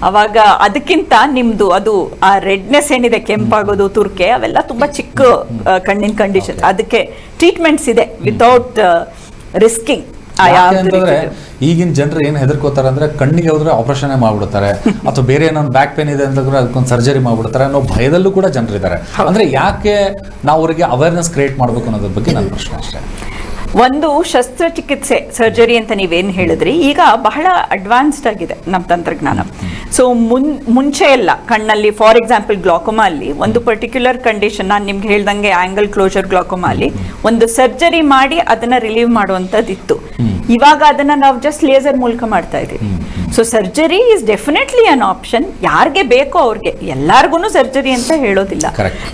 ಅವಾಗ ಅದಕ್ಕಿಂತ ನಿಮ್ದು ಅದು ಆ ರೆಡ್ನೆಸ್ ಏನಿದೆ ಕೆಂಪಾಗೋದು ತುರ್ಕೆ ಅವೆಲ್ಲ ತುಂಬಾ ಚಿಕ್ಕ ಕಣ್ಣಿನ ಕಂಡೀಷನ್ ಅದಕ್ಕೆ ಟ್ರೀಟ್ಮೆಂಟ್ಸ್ ಇದೆ ವಿತೌಟ್ ರಿಸ್ಕಿಂಗ್ ಯಾಕೆ ಅಂತಂದ್ರೆ ಈಗಿನ ಜನರು ಏನು ಹೆದರ್ಕೋತಾರೆ ಅಂದ್ರೆ ಕಣ್ಣಿಗೆ ಹೋದ್ರೆ ಆಪರೇಷನ್ ಮಾಡ್ಬಿಡ್ತಾರೆ. ಅಥವಾ ಬೇರೆ ಏನೊಂದು ಬ್ಯಾಕ್ ಪೇನ್ ಇದೆ ಅಂತ ಕೂಡ ಅದಕ್ಕೊಂದು ಸರ್ಜರಿ ಮಾಡ್ಬಿಡ್ತಾರೆ ಅನ್ನೋ ಭಯದಲ್ಲೂ ಕೂಡ ಜನರಿದ್ದಾರೆ. ಅಂದ್ರೆ ಯಾಕೆ ನಾವು ಅವರಿಗೆ ಅವೇರ್ನೆಸ್ ಕ್ರಿಯೇಟ್ ಮಾಡ್ಬೇಕು ಅನ್ನೋದ್ರ ಬಗ್ಗೆ ನನ್ನ ಪ್ರಶ್ನೆ ಅಷ್ಟೇ. ಒಂದು ಶಸ್ತ್ರಚಿಕಿತ್ಸೆ ಸರ್ಜರಿ ಅಂತ ನೀವೇನು ಹೇಳಿದ್ರಿ ಈಗ ಬಹಳ ಅಡ್ವಾನ್ಸ್ಡ್ ಆಗಿದೆ ನಮ್ಮ ತಂತ್ರಜ್ಞಾನ. ಸೊ ಮುನ್ ಮುಂಚೆ ಎಲ್ಲ ಕಣ್ಣಲ್ಲಿ ಫಾರ್ ಎಕ್ಸಾಂಪಲ್ ಗ್ಲಾಕೋಮಾ ಅಲ್ಲಿ ಒಂದು ಪರ್ಟಿಕ್ಯುಲರ್ ಕಂಡೀಷನ್ ನಾನು ನಿಮ್ಗೆ ಹೇಳ್ದಂಗೆ ಆಂಗಲ್ ಕ್ಲೋಜರ್ ಗ್ಲಾಕೋಮಾ ಅಲ್ಲಿ ಒಂದು ಸರ್ಜರಿ ಮಾಡಿ ಅದನ್ನ ರಿಲೀವ್ ಮಾಡುವಂಥದ್ದು ಇತ್ತು ಇವಾಗ ಅದನ್ನ ನಾವು ಜಸ್ಟ್ ಲೇಸರ್ ಮೂಲಕ ಮಾಡ್ತಾ ಇದ್ದೀವಿ so surgery is definitely an option ಯಾರಿಗೆ ಬೇಕೋ ಅವ್ರಿಗೆ ಎಲ್ಲಾರ್ಗು ಸರ್ಜರಿ ಅಂತ ಹೇಳೋದಿಲ್ಲ.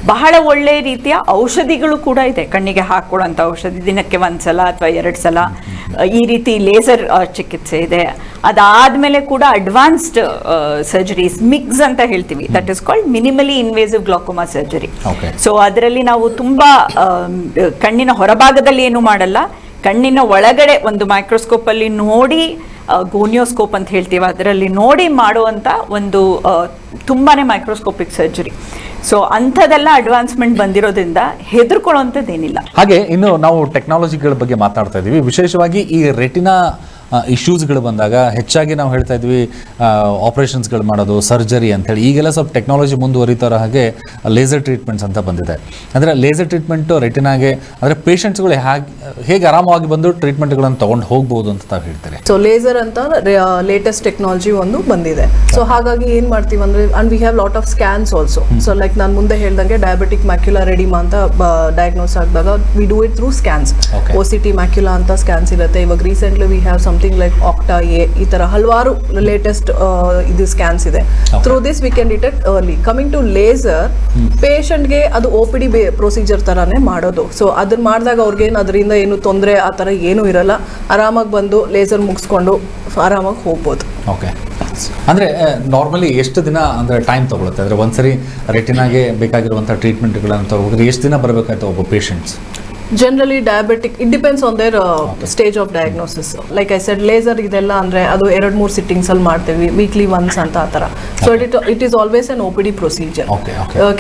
ಬಹಳ ಒಳ್ಳೆ ರೀತಿಯ ಔಷಧಿಗಳು ಕೂಡ ಇದೆ. ಕಣ್ಣಿಗೆ ಹಾಕೊಳ್ಳೋಂಥ ಔಷಧಿ ದಿನಕ್ಕೆ ಒಂದ್ಸಲ. ಅಥವಾ ಎರಡು ಸಲ ಈ ರೀತಿ ಲೇಸರ್ ಚಿಕಿತ್ಸೆ ಇದೆ. ಅದಾದ್ಮೇಲೆ ಕೂಡ ಅಡ್ವಾನ್ಸ್ಡ್ ಸರ್ಜರೀಸ್ ಮಿಕ್ಸ್ ಅಂತ ಹೇಳ್ತೀವಿ. That is called minimally invasive glaucoma surgery. So ಅದರಲ್ಲಿ ನಾವು ತುಂಬಾ ಕಣ್ಣಿನ ಹೊರಭಾಗದಲ್ಲಿ ಏನು ಮಾಡಲ್ಲ. ಕಣ್ಣಿನ ಒಳಗಡೆ ಒಂದು ಮೈಕ್ರೋಸ್ಕೋಪ್ ಅಲ್ಲಿ ನೋಡಿ ಗೋನಿಯೋಸ್ಕೋಪ್ ಅಂತ ಹೇಳ್ತೀವಿ, ಅದರಲ್ಲಿ ನೋಡಿ ಮಾಡುವಂತ ಒಂದು ತುಂಬಾನೇ ಮೈಕ್ರೋಸ್ಕೋಪಿಕ್ ಸರ್ಜರಿ ಸೊ ಅಂಥದ್ದೆಲ್ಲ ಅಡ್ವಾನ್ಸ್ಮೆಂಟ್ ಬಂದಿರೋದ್ರಿಂದ ಹೆದರ್ಕೊಳ್ಳೋಂಥದ್ದೇನಿಲ್ಲ ಹಾಗೆ, ಇನ್ನು ನಾವು ಟೆಕ್ನಾಲಜಿಗಳ ಬಗ್ಗೆ ಮಾತಾಡ್ತಾ ಇದ್ದೀವಿ ವಿಶೇಷವಾಗಿ ಈ ರೆಟಿನಾ ಇಶ್ಯೂಸ್ಗಳು ಬಂದಾಗ ಹೆಚ್ಚಾಗಿ ನಾವು ಹೇಳ್ತಾ ಇದ್ವಿ ಆಪ್ರೇಷನ್ಸ್ಗಳು ಮಾಡೋದು ಸರ್ಜರಿ ಅಂತೇಳಿ ಈಗೆಲ್ಲ ಸ್ವಲ್ಪ ಟೆಕ್ನಾಲಜಿ ಮುಂದುವರಿತಾರೋ ಹಾಗೆ ಲೇಸರ್ ಟ್ರೀಟ್ಮೆಂಟ್ಸ್ ಅಂತ ಬಂದಿದೆ. ಅಂದರೆ ಲೇಸರ್ ಟ್ರೀಟ್ಮೆಂಟು ರೆಟಿನಾಗೆ ಅಂದರೆ ಪೇಷಂಟ್ಸ್ಗಳು ಹೇಗೆ ಹೇಗೆ ಆರಾಮವಾಗಿ ಬಂದು ಟ್ರೀಟ್ಮೆಂಟ್ಗಳನ್ನು ತೊಗೊಂಡು ಹೋಗ್ಬೋದು ಅಂತ ತಾವು ಹೇಳ್ತಾರೆ. ಸೊ ಲೇಸರ್ ಅಂತ ಲೇಟೆಸ್ಟ್ ಟೆಕ್ನಾಲಜಿ ಒಂದು ಬಂದಿದೆ. ಸೊ ಹಾಗಾಗಿ ಏನು ಮಾಡ್ತೀವಿ ಅಂದರೆ and we have lot of scans also so like ನಾನು ಮುಂದೆ ಹೇಳ್ದಂಗೆ ಡಯಾಬಿಟಿಕ್ ಮ್ಯಾಕ್ಯುಲಾ ರೆಡಿಮಾ ಅಂತ diagnose ಆಗಿದಾಗ we do it through scans O O C T macula ಅಂತ ಸ್ಕ್ಯಾನ್ಸ್ ಇರುತ್ತೆ. ಇವಾಗ recently we have something something like OCTA A ಈ ತರ ಹಲವಾರು ಲೇಟೆಸ್ಟ್ ಇದು ಸ್ಕ್ಯಾನ್ಸ್ ಇದೆ. Through this we can detect early coming to laser ಪೇಷಂಟ್ಗೆ ಅದು ಒ ಪಿ ಡಿ ಪ್ರೊಸೀಜರ್ ತರಾನೇ ಮಾಡೋದು. ಸೊ ಅದನ್ನ ಮಾಡಿದಾಗ ಅವ್ರಿಗೇನು ಅದರಿಂದ ಏನು ತೊಂದರೆ ಆ ಥರ ಏನೂ ಇರಲ್ಲ. ಆರಾಮಾಗಿ ಬಂದು ಲೇಸರ್ ಮುಗಿಸ್ಕೊಂಡು ಆರಾಮಾಗಿ ಹೋಗ್ಬೋದು. ಓಕೆ ಅಂದರೆ ನಾರ್ಮಲಿ ಎಷ್ಟು ದಿನ ಅಂದರೆ ಟೈಮ್ ತೊಗೊಳುತ್ತೆ? ಅಂದರೆ ಒಂದ್ಸರಿ ರೆಟಿನಾಗೆ ಬೇಕಾಗಿರುವಂಥ ಟ್ರೀಟ್ಮೆಂಟ್ಗಳನ್ನು ತಗೋಬೇಕಾದ್ರೆ ಎಷ್ಟು ದಿನ ಬರಬೇಕಾಯ್ತು ಒಬ್ಬ patients generally diabetic it depends on their stage of diagnosis like I said laser ಇದೆಲ್ಲ ಅಂದರೆ ಅದು ಎರಡು ಮೂರು ಸಿಟ್ಟಿಂಗ್ಸ್ ಅಲ್ಲಿ ಮಾಡ್ತೀವಿ ವೀಕ್ಲಿ ಒನ್ಸ್ ಅಂತ ಆ ಥರ. So it it is always an P D procedure.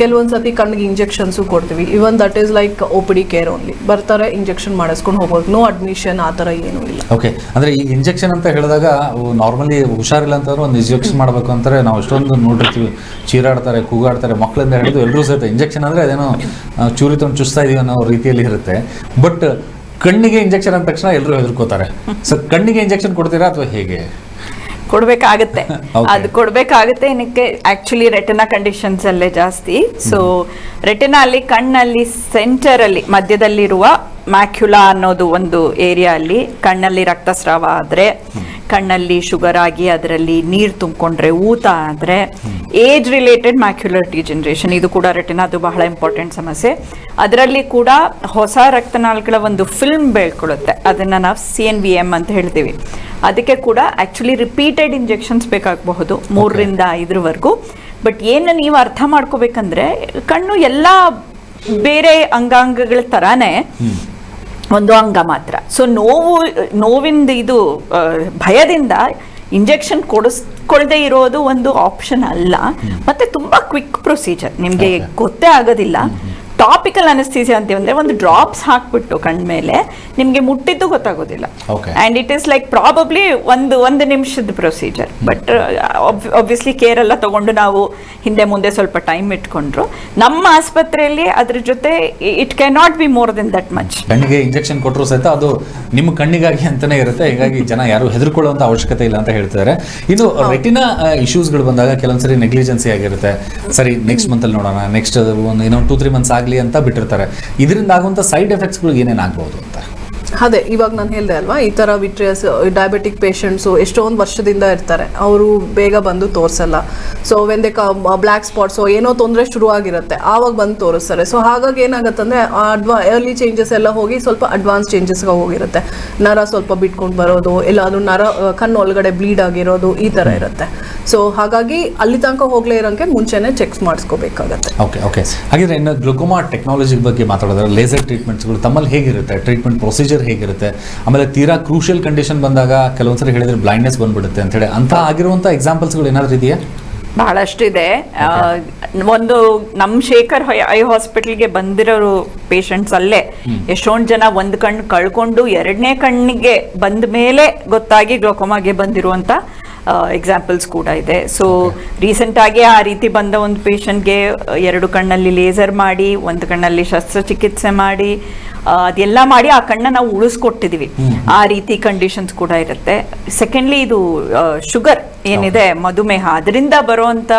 ಕೆಲವೊಂದು ಸತಿ ಕಣ್ಣಿಗೆ ಇಂಜೆಕ್ಷನ್ಸು ಕೊಡ್ತೀವಿ. Even that is like O P D care only ಬರ್ತಾರೆ ಇಂಜೆಕ್ಷನ್ ಮಾಡಿಸ್ಕೊಂಡು ಹೋಗ್ಬೋದು. ನೋ ಅಡ್ಮಿಷನ್ ಆ ಥರ ಏನೂ ಇಲ್ಲ. ಓಕೆ ಅಂದ್ರೆ ಈ ಇಂಜೆಕ್ಷನ್ ಅಂತ ಹೇಳಿದಾಗ ನಾರ್ಮಲಿ ಹುಷಾರಿಲ್ಲ ಅಂತಂದ್ರೆ ಒಂದು ಇಂಜೆಕ್ಷನ್ ಮಾಡಬೇಕು ಅಂತಾರೆ. ನಾವು ಎಷ್ಟೊಂದು ನೋಡಿರ್ತೀವಿ. ಚೀರಾಡ್ತಾರೆ ಕೂಗಾಡ್ತಾರೆ. ಮಕ್ಕಳಿಂದ ಹಿಡಿದು ಎಲ್ಲರೂ ಸಹಿತ ಇಂಜೆಕ್ಷನ್ ಅಂದ್ರೆ ಅದೇನೋ ಚೂರಿ ತಂದು ಚುಸ್ತಾ ಇದೀವಿ ಅನ್ನೋ ರೀತಿಯಲ್ಲಿ ಇರುತ್ತೆ. ಬಟ್ ಕಣ್ಣಿಗೆ ಇಂಜೆಕ್ಷನ್ ಅಂದ ತಕ್ಷಣ ಎಲ್ಲರೂ ಹೆದರ್ಕೋತಾರೆ. ಸೊ ಕಣ್ಣಿಗೆ ಇಂಜೆಕ್ಷನ್ ಕೊಡ್ತೀರಾ ಅಥವಾ ಹೇಗೆ? ಕೊಡ್ಬೇಕಾಗತ್ತೆ. ಅದು ಕೊಡ್ಬೇಕಾಗತ್ತೆ. ಏನಕ್ಕೆ? ಆಕ್ಚುಲಿ ರೆಟೆನಾ ಕಂಡೀಷನ್ಸ್ ಅಲ್ಲೇ ಜಾಸ್ತಿ. ಸೊ ರೆಟನಾ ಅಲ್ಲಿ ಕಣ್ಣಲ್ಲಿ ಸೆಂಟರ್ ಅಲ್ಲಿ ಮಧ್ಯದಲ್ಲಿರುವ ಮ್ಯಾಕ್ಯುಲಾ ಅನ್ನೋದು ಒಂದು ಏರಿಯಾ ಅಲ್ಲಿ ಕಣ್ಣಲ್ಲಿ ರಕ್ತಸ್ರಾವ ಆದ್ರೆ ಕಣ್ಣಲ್ಲಿ ಶುಗರ್ ಆಗಿ ಅದರಲ್ಲಿ ನೀರು ತುಂಬಿಕೊಂಡ್ರೆ ಊತ ಆದರೆ ಏಜ್ ರಿಲೇಟೆಡ್ ಮ್ಯಾಕ್ಯುಲರ್ ಡಿಜನರೇಷನ್ ಇದು ಕೂಡ ರೆಟಿನಾದು ಬಹಳ ಇಂಪಾರ್ಟೆಂಟ್ ಸಮಸ್ಯೆ. ಅದರಲ್ಲಿ ಕೂಡ ಹೊಸ ರಕ್ತನಾಳಗಳ ಒಂದು ಫಿಲ್ಮ್ ಬೆಳ್ಕೊಳ್ಳುತ್ತೆ ಅದನ್ನ ನಾವು ಸಿ ಎನ್ ವಿ ಎಂ ಅಂತ ಹೇಳ್ತೀವಿ. ಅದಕ್ಕೆ ಕೂಡ ಆಕ್ಚುಲಿ ರಿಪೀಟೆಡ್ ಇಂಜೆಕ್ಷನ್ಸ್ ಬೇಕಾಗಬಹುದು ಮೂರರಿಂದ ಐದರವರೆಗೂ. ಬಟ್ ಏನು ನೀವು ಅರ್ಥ ಮಾಡ್ಕೋಬೇಕಂದ್ರೆ ಕಣ್ಣು ಎಲ್ಲ ಬೇರೆ ಅಂಗಾಂಗಗಳ ಥರಾನೇ ಒಂದು ಅಂಗ ಮಾತ್ರ. ಸೊ ನೋವು ನೋವಿಂದ ಇದು ಭಯದಿಂದ ಇಂಜೆಕ್ಷನ್ ಕೊಡಿಸ್ಕೊಳ್ದೆ ಇರೋದು ಒಂದು ಆಪ್ಷನ್ ಅಲ್ಲ. ಮತ್ತೆ ತುಂಬಾ ಕ್ವಿಕ್ ಪ್ರೊಸೀಜರ್ ನಿಮಗೆ ಗೊತ್ತೇ ಆಗೋದಿಲ್ಲ. ಟಾಪಿಕಲ್ ಅನಸ್ಥೀಸಿಯಾ ಅಂತೀವಿ ಅಂದ್ರೆ ಒಂದು ಡ್ರಾಪ್ಸ್ ಹಾಕ್ಬಿಟ್ಟು ಕಣ್ಮೇಲೆ ನಿಮಗೆ ಮುಟ್ಟಿದ್ದು ಗೊತ್ತಾಗೋದಿಲ್ಲ. And it is like probably ಒಂದು ಒಂದು ನಿಮಿಷದ ಪ್ರೊಸೀಜರ್ ಬಟ್ ಆಬ್ವಿಯಸ್ಲಿ ಕೇರ್ ಎಲ್ಲ ತಗೊಂಡು ನಾವು ಹಿಂದೆ ಮುಂದೆ ಸ್ವಲ್ಪ ಟೈಮ್ ಇಟ್ಕೊಂಡ್ರು. ನಮ್ಮ ಆಸ್ಪತ್ರೆಯಲ್ಲಿ ಅದ್ರ ಜೊತೆ it can not be more than that much ಕಣ್ಣಿಗೆ ಇಂಜೆಕ್ಷನ್ ಕೊಟ್ಟರು ಸಹಿತ ಅದು ನಿಮ್ಮ ಕಣ್ಣಿಗಾಗಿ ಅಂತಾನೆ ಇರುತ್ತೆ. ಹೀಗಾಗಿ ಜನ ಯಾರು ಹೆದರ್ಕೊಳ್ಳುವಂತ ಅವಶ್ಯಕತೆ ಇಲ್ಲ ಅಂತ ಹೇಳ್ತಿದ್ದಾರೆ. ಇದು ರೆಟಿನಾ ಇಶ್ಯೂಸ್ಗಳು ಬಂದಾಗ ಕೆಲವೊಂದ್ಸರಿ ನೆಗ್ಲಿಜೆನ್ಸಿ ಆಗಿರುತ್ತೆ. ಸರಿ ನೆಕ್ಸ್ಟ್ ಮಂತಲ್ಲಿ ನೋಡೋಣ ನೆಕ್ಸ್ಟ್ ಒಂದು ಇನ್ನೊಂದು ಟೂ ತ್ರೀ ಮಂತ್ಸ್ ಆಗಲಿ ಅಂತ ಬಿಟ್ಟಿರ್ತಾರೆ. ಇದರಿಂದ ಆಗುವಂಥ ಸೈಡ್ ಎಫೆಕ್ಟ್ಸ್ಗಳು ಏನೇನು ಆಗ್ಬೋದು ಅಂತ. ಅದೇ, ಇವಾಗ ನಾನು ಹೇಳಿದೆ ಅಲ್ವಾ, ಈ ಥರ ವಿಟ್ರಿಯಸ್ ಡಯಾಬೆಟಿಕ್ ಪೇಷಂಟ್ಸು ಎಷ್ಟೊಂದು ವರ್ಷದಿಂದ ಇರ್ತಾರೆ. ಅವರು ಬೇಗ ಬಂದು ತೋರಿಸಲ್ಲ. ಸೊ ವೆನ್ ಕ ಬ್ಲ್ಯಾಕ್ ಸ್ಪಾಟ್ಸು ಏನೋ ತೊಂದರೆ ಶುರುವಾಗಿರುತ್ತೆ ಆವಾಗ ಬಂದು ತೋರಿಸ್ತಾರೆ. ಸೊ ಹಾಗಾಗಿ ಏನಾಗುತ್ತಂದ್ರೆ ಅಡ್ವಾ ಎರ್ಲಿ ಚೇಂಜಸ್ ಎಲ್ಲ ಹೋಗಿ ಸ್ವಲ್ಪ ಅಡ್ವಾನ್ಸ್ ಚೇಂಜಸ್ಗೆ ಹೋಗಿರುತ್ತೆ. ನರ ಸ್ವಲ್ಪ ಬಿಟ್ಕೊಂಡು ಬರೋದು ಇಲ್ಲ ಅದು ನರ ಕಣ್ಣು ಒಳಗಡೆ ಬ್ಲೀಡ್ ಆಗಿರೋದು, ಈ ಥರ ಇರುತ್ತೆ. ಸೊ ಹಾಗಾಗಿ ಅಲ್ಲಿ ತನಕ ಹೋಗಲೇ ಇರೋಂಗೆ ಮುಂಚೆನೇ ಚೆಕ್ಸ್ ಮಾಡಿಸ್ಕೋಬೇಕಾಗತ್ತೆ. ಓಕೆ ಓಕೆ ಹಾಗಿದ್ರೆ ಇನ್ನು ಗ್ಲುಕೋಮಾ ಟೆಕ್ನಾಲಜಿ ಬಗ್ಗೆ ಮಾತಾಡಿದ್ರೆ ಲೇಸರ್ ಟ್ರೀಟ್ಮೆಂಟ್ಸ್ಗಳು ತಮ್ಮಲ್ಲಿ ಹೇಗಿರುತ್ತೆ? ಟ್ರೀಟ್ಮೆಂಟ್ ಪ್ರೊಸೀಜರ್ ಹೇಗಿರುತ್ತೆ? ಆಮೇಲೆ ತೀರಾ ಕ್ರೂಷಿಯಲ್ ಕಂಡೀಷನ್ ಬಂದಾಗ ಕೆಲವೊಂದ್ಸರಿ ಹೇಳಿದ್ರೆ ಬ್ಲೈಂಡ್ನೆಸ್ ಬಂದ್ಬಿಡುತ್ತೆ ಅಂತ ಹೇಳಿ ಅಂತ ಆಗಿರುವಂಥ ಎಕ್ಸಾಂಪಲ್ಸ್ಗಳು ಏನಾದರೂ ಇದೆಯಾ? ಬಹಳಷ್ಟಿದೆ. ಒಂದು ನಮ್ಮ ಶೇಖರ್ ಐ ಹಾಸ್ಪಿಟಲ್ಗೆ ಬಂದಿರೋ ಪೇಷಂಟ್ಸ್ ಅಲ್ಲೇ. ಎಷ್ಟೊಂದು ಜನ ಒಂದು ಕಣ್ಣು ಕಳ್ಕೊಂಡು ಎರಡನೇ ಕಣ್ಣಿಗೆ ಬಂದ ಮೇಲೆ ಗೊತ್ತಾಗಿ ಗ್ಲೋಕೋಮಾಗೆ ಬಂದಿರುವಂತ ಎಕ್ಸಾಂಪಲ್ಸ್ ಕೂಡ ಇದೆ. ಸೊ ರೀಸೆಂಟ್ ಆಗಿ ಆ ರೀತಿ ಬಂದ ಒಂದು ಪೇಷಂಟ್ಗೆ ಎರಡು ಕಣ್ಣಲ್ಲಿ ಲೇಸರ್ ಮಾಡಿ ಒಂದು ಕಣ್ಣಲ್ಲಿ ಶಸ್ತ್ರಚಿಕಿತ್ಸೆ ಮಾಡಿ ಅದೆಲ್ಲ ಮಾಡಿ ಆ ಕಣ್ಣ ನಾವು ಉಳಿಸ್ಕೊಟ್ಟಿದೀವಿ. ಆ ರೀತಿ ಕಂಡೀಷನ್ಸ್ ಕೂಡ ಇರುತ್ತೆ. ಸೆಕೆಂಡ್ಲಿ ಇದು ಶುಗರ್ ಏನಿದೆ ಮಧುಮೇಹ. ಅದರಿಂದ ಬರುವಂತ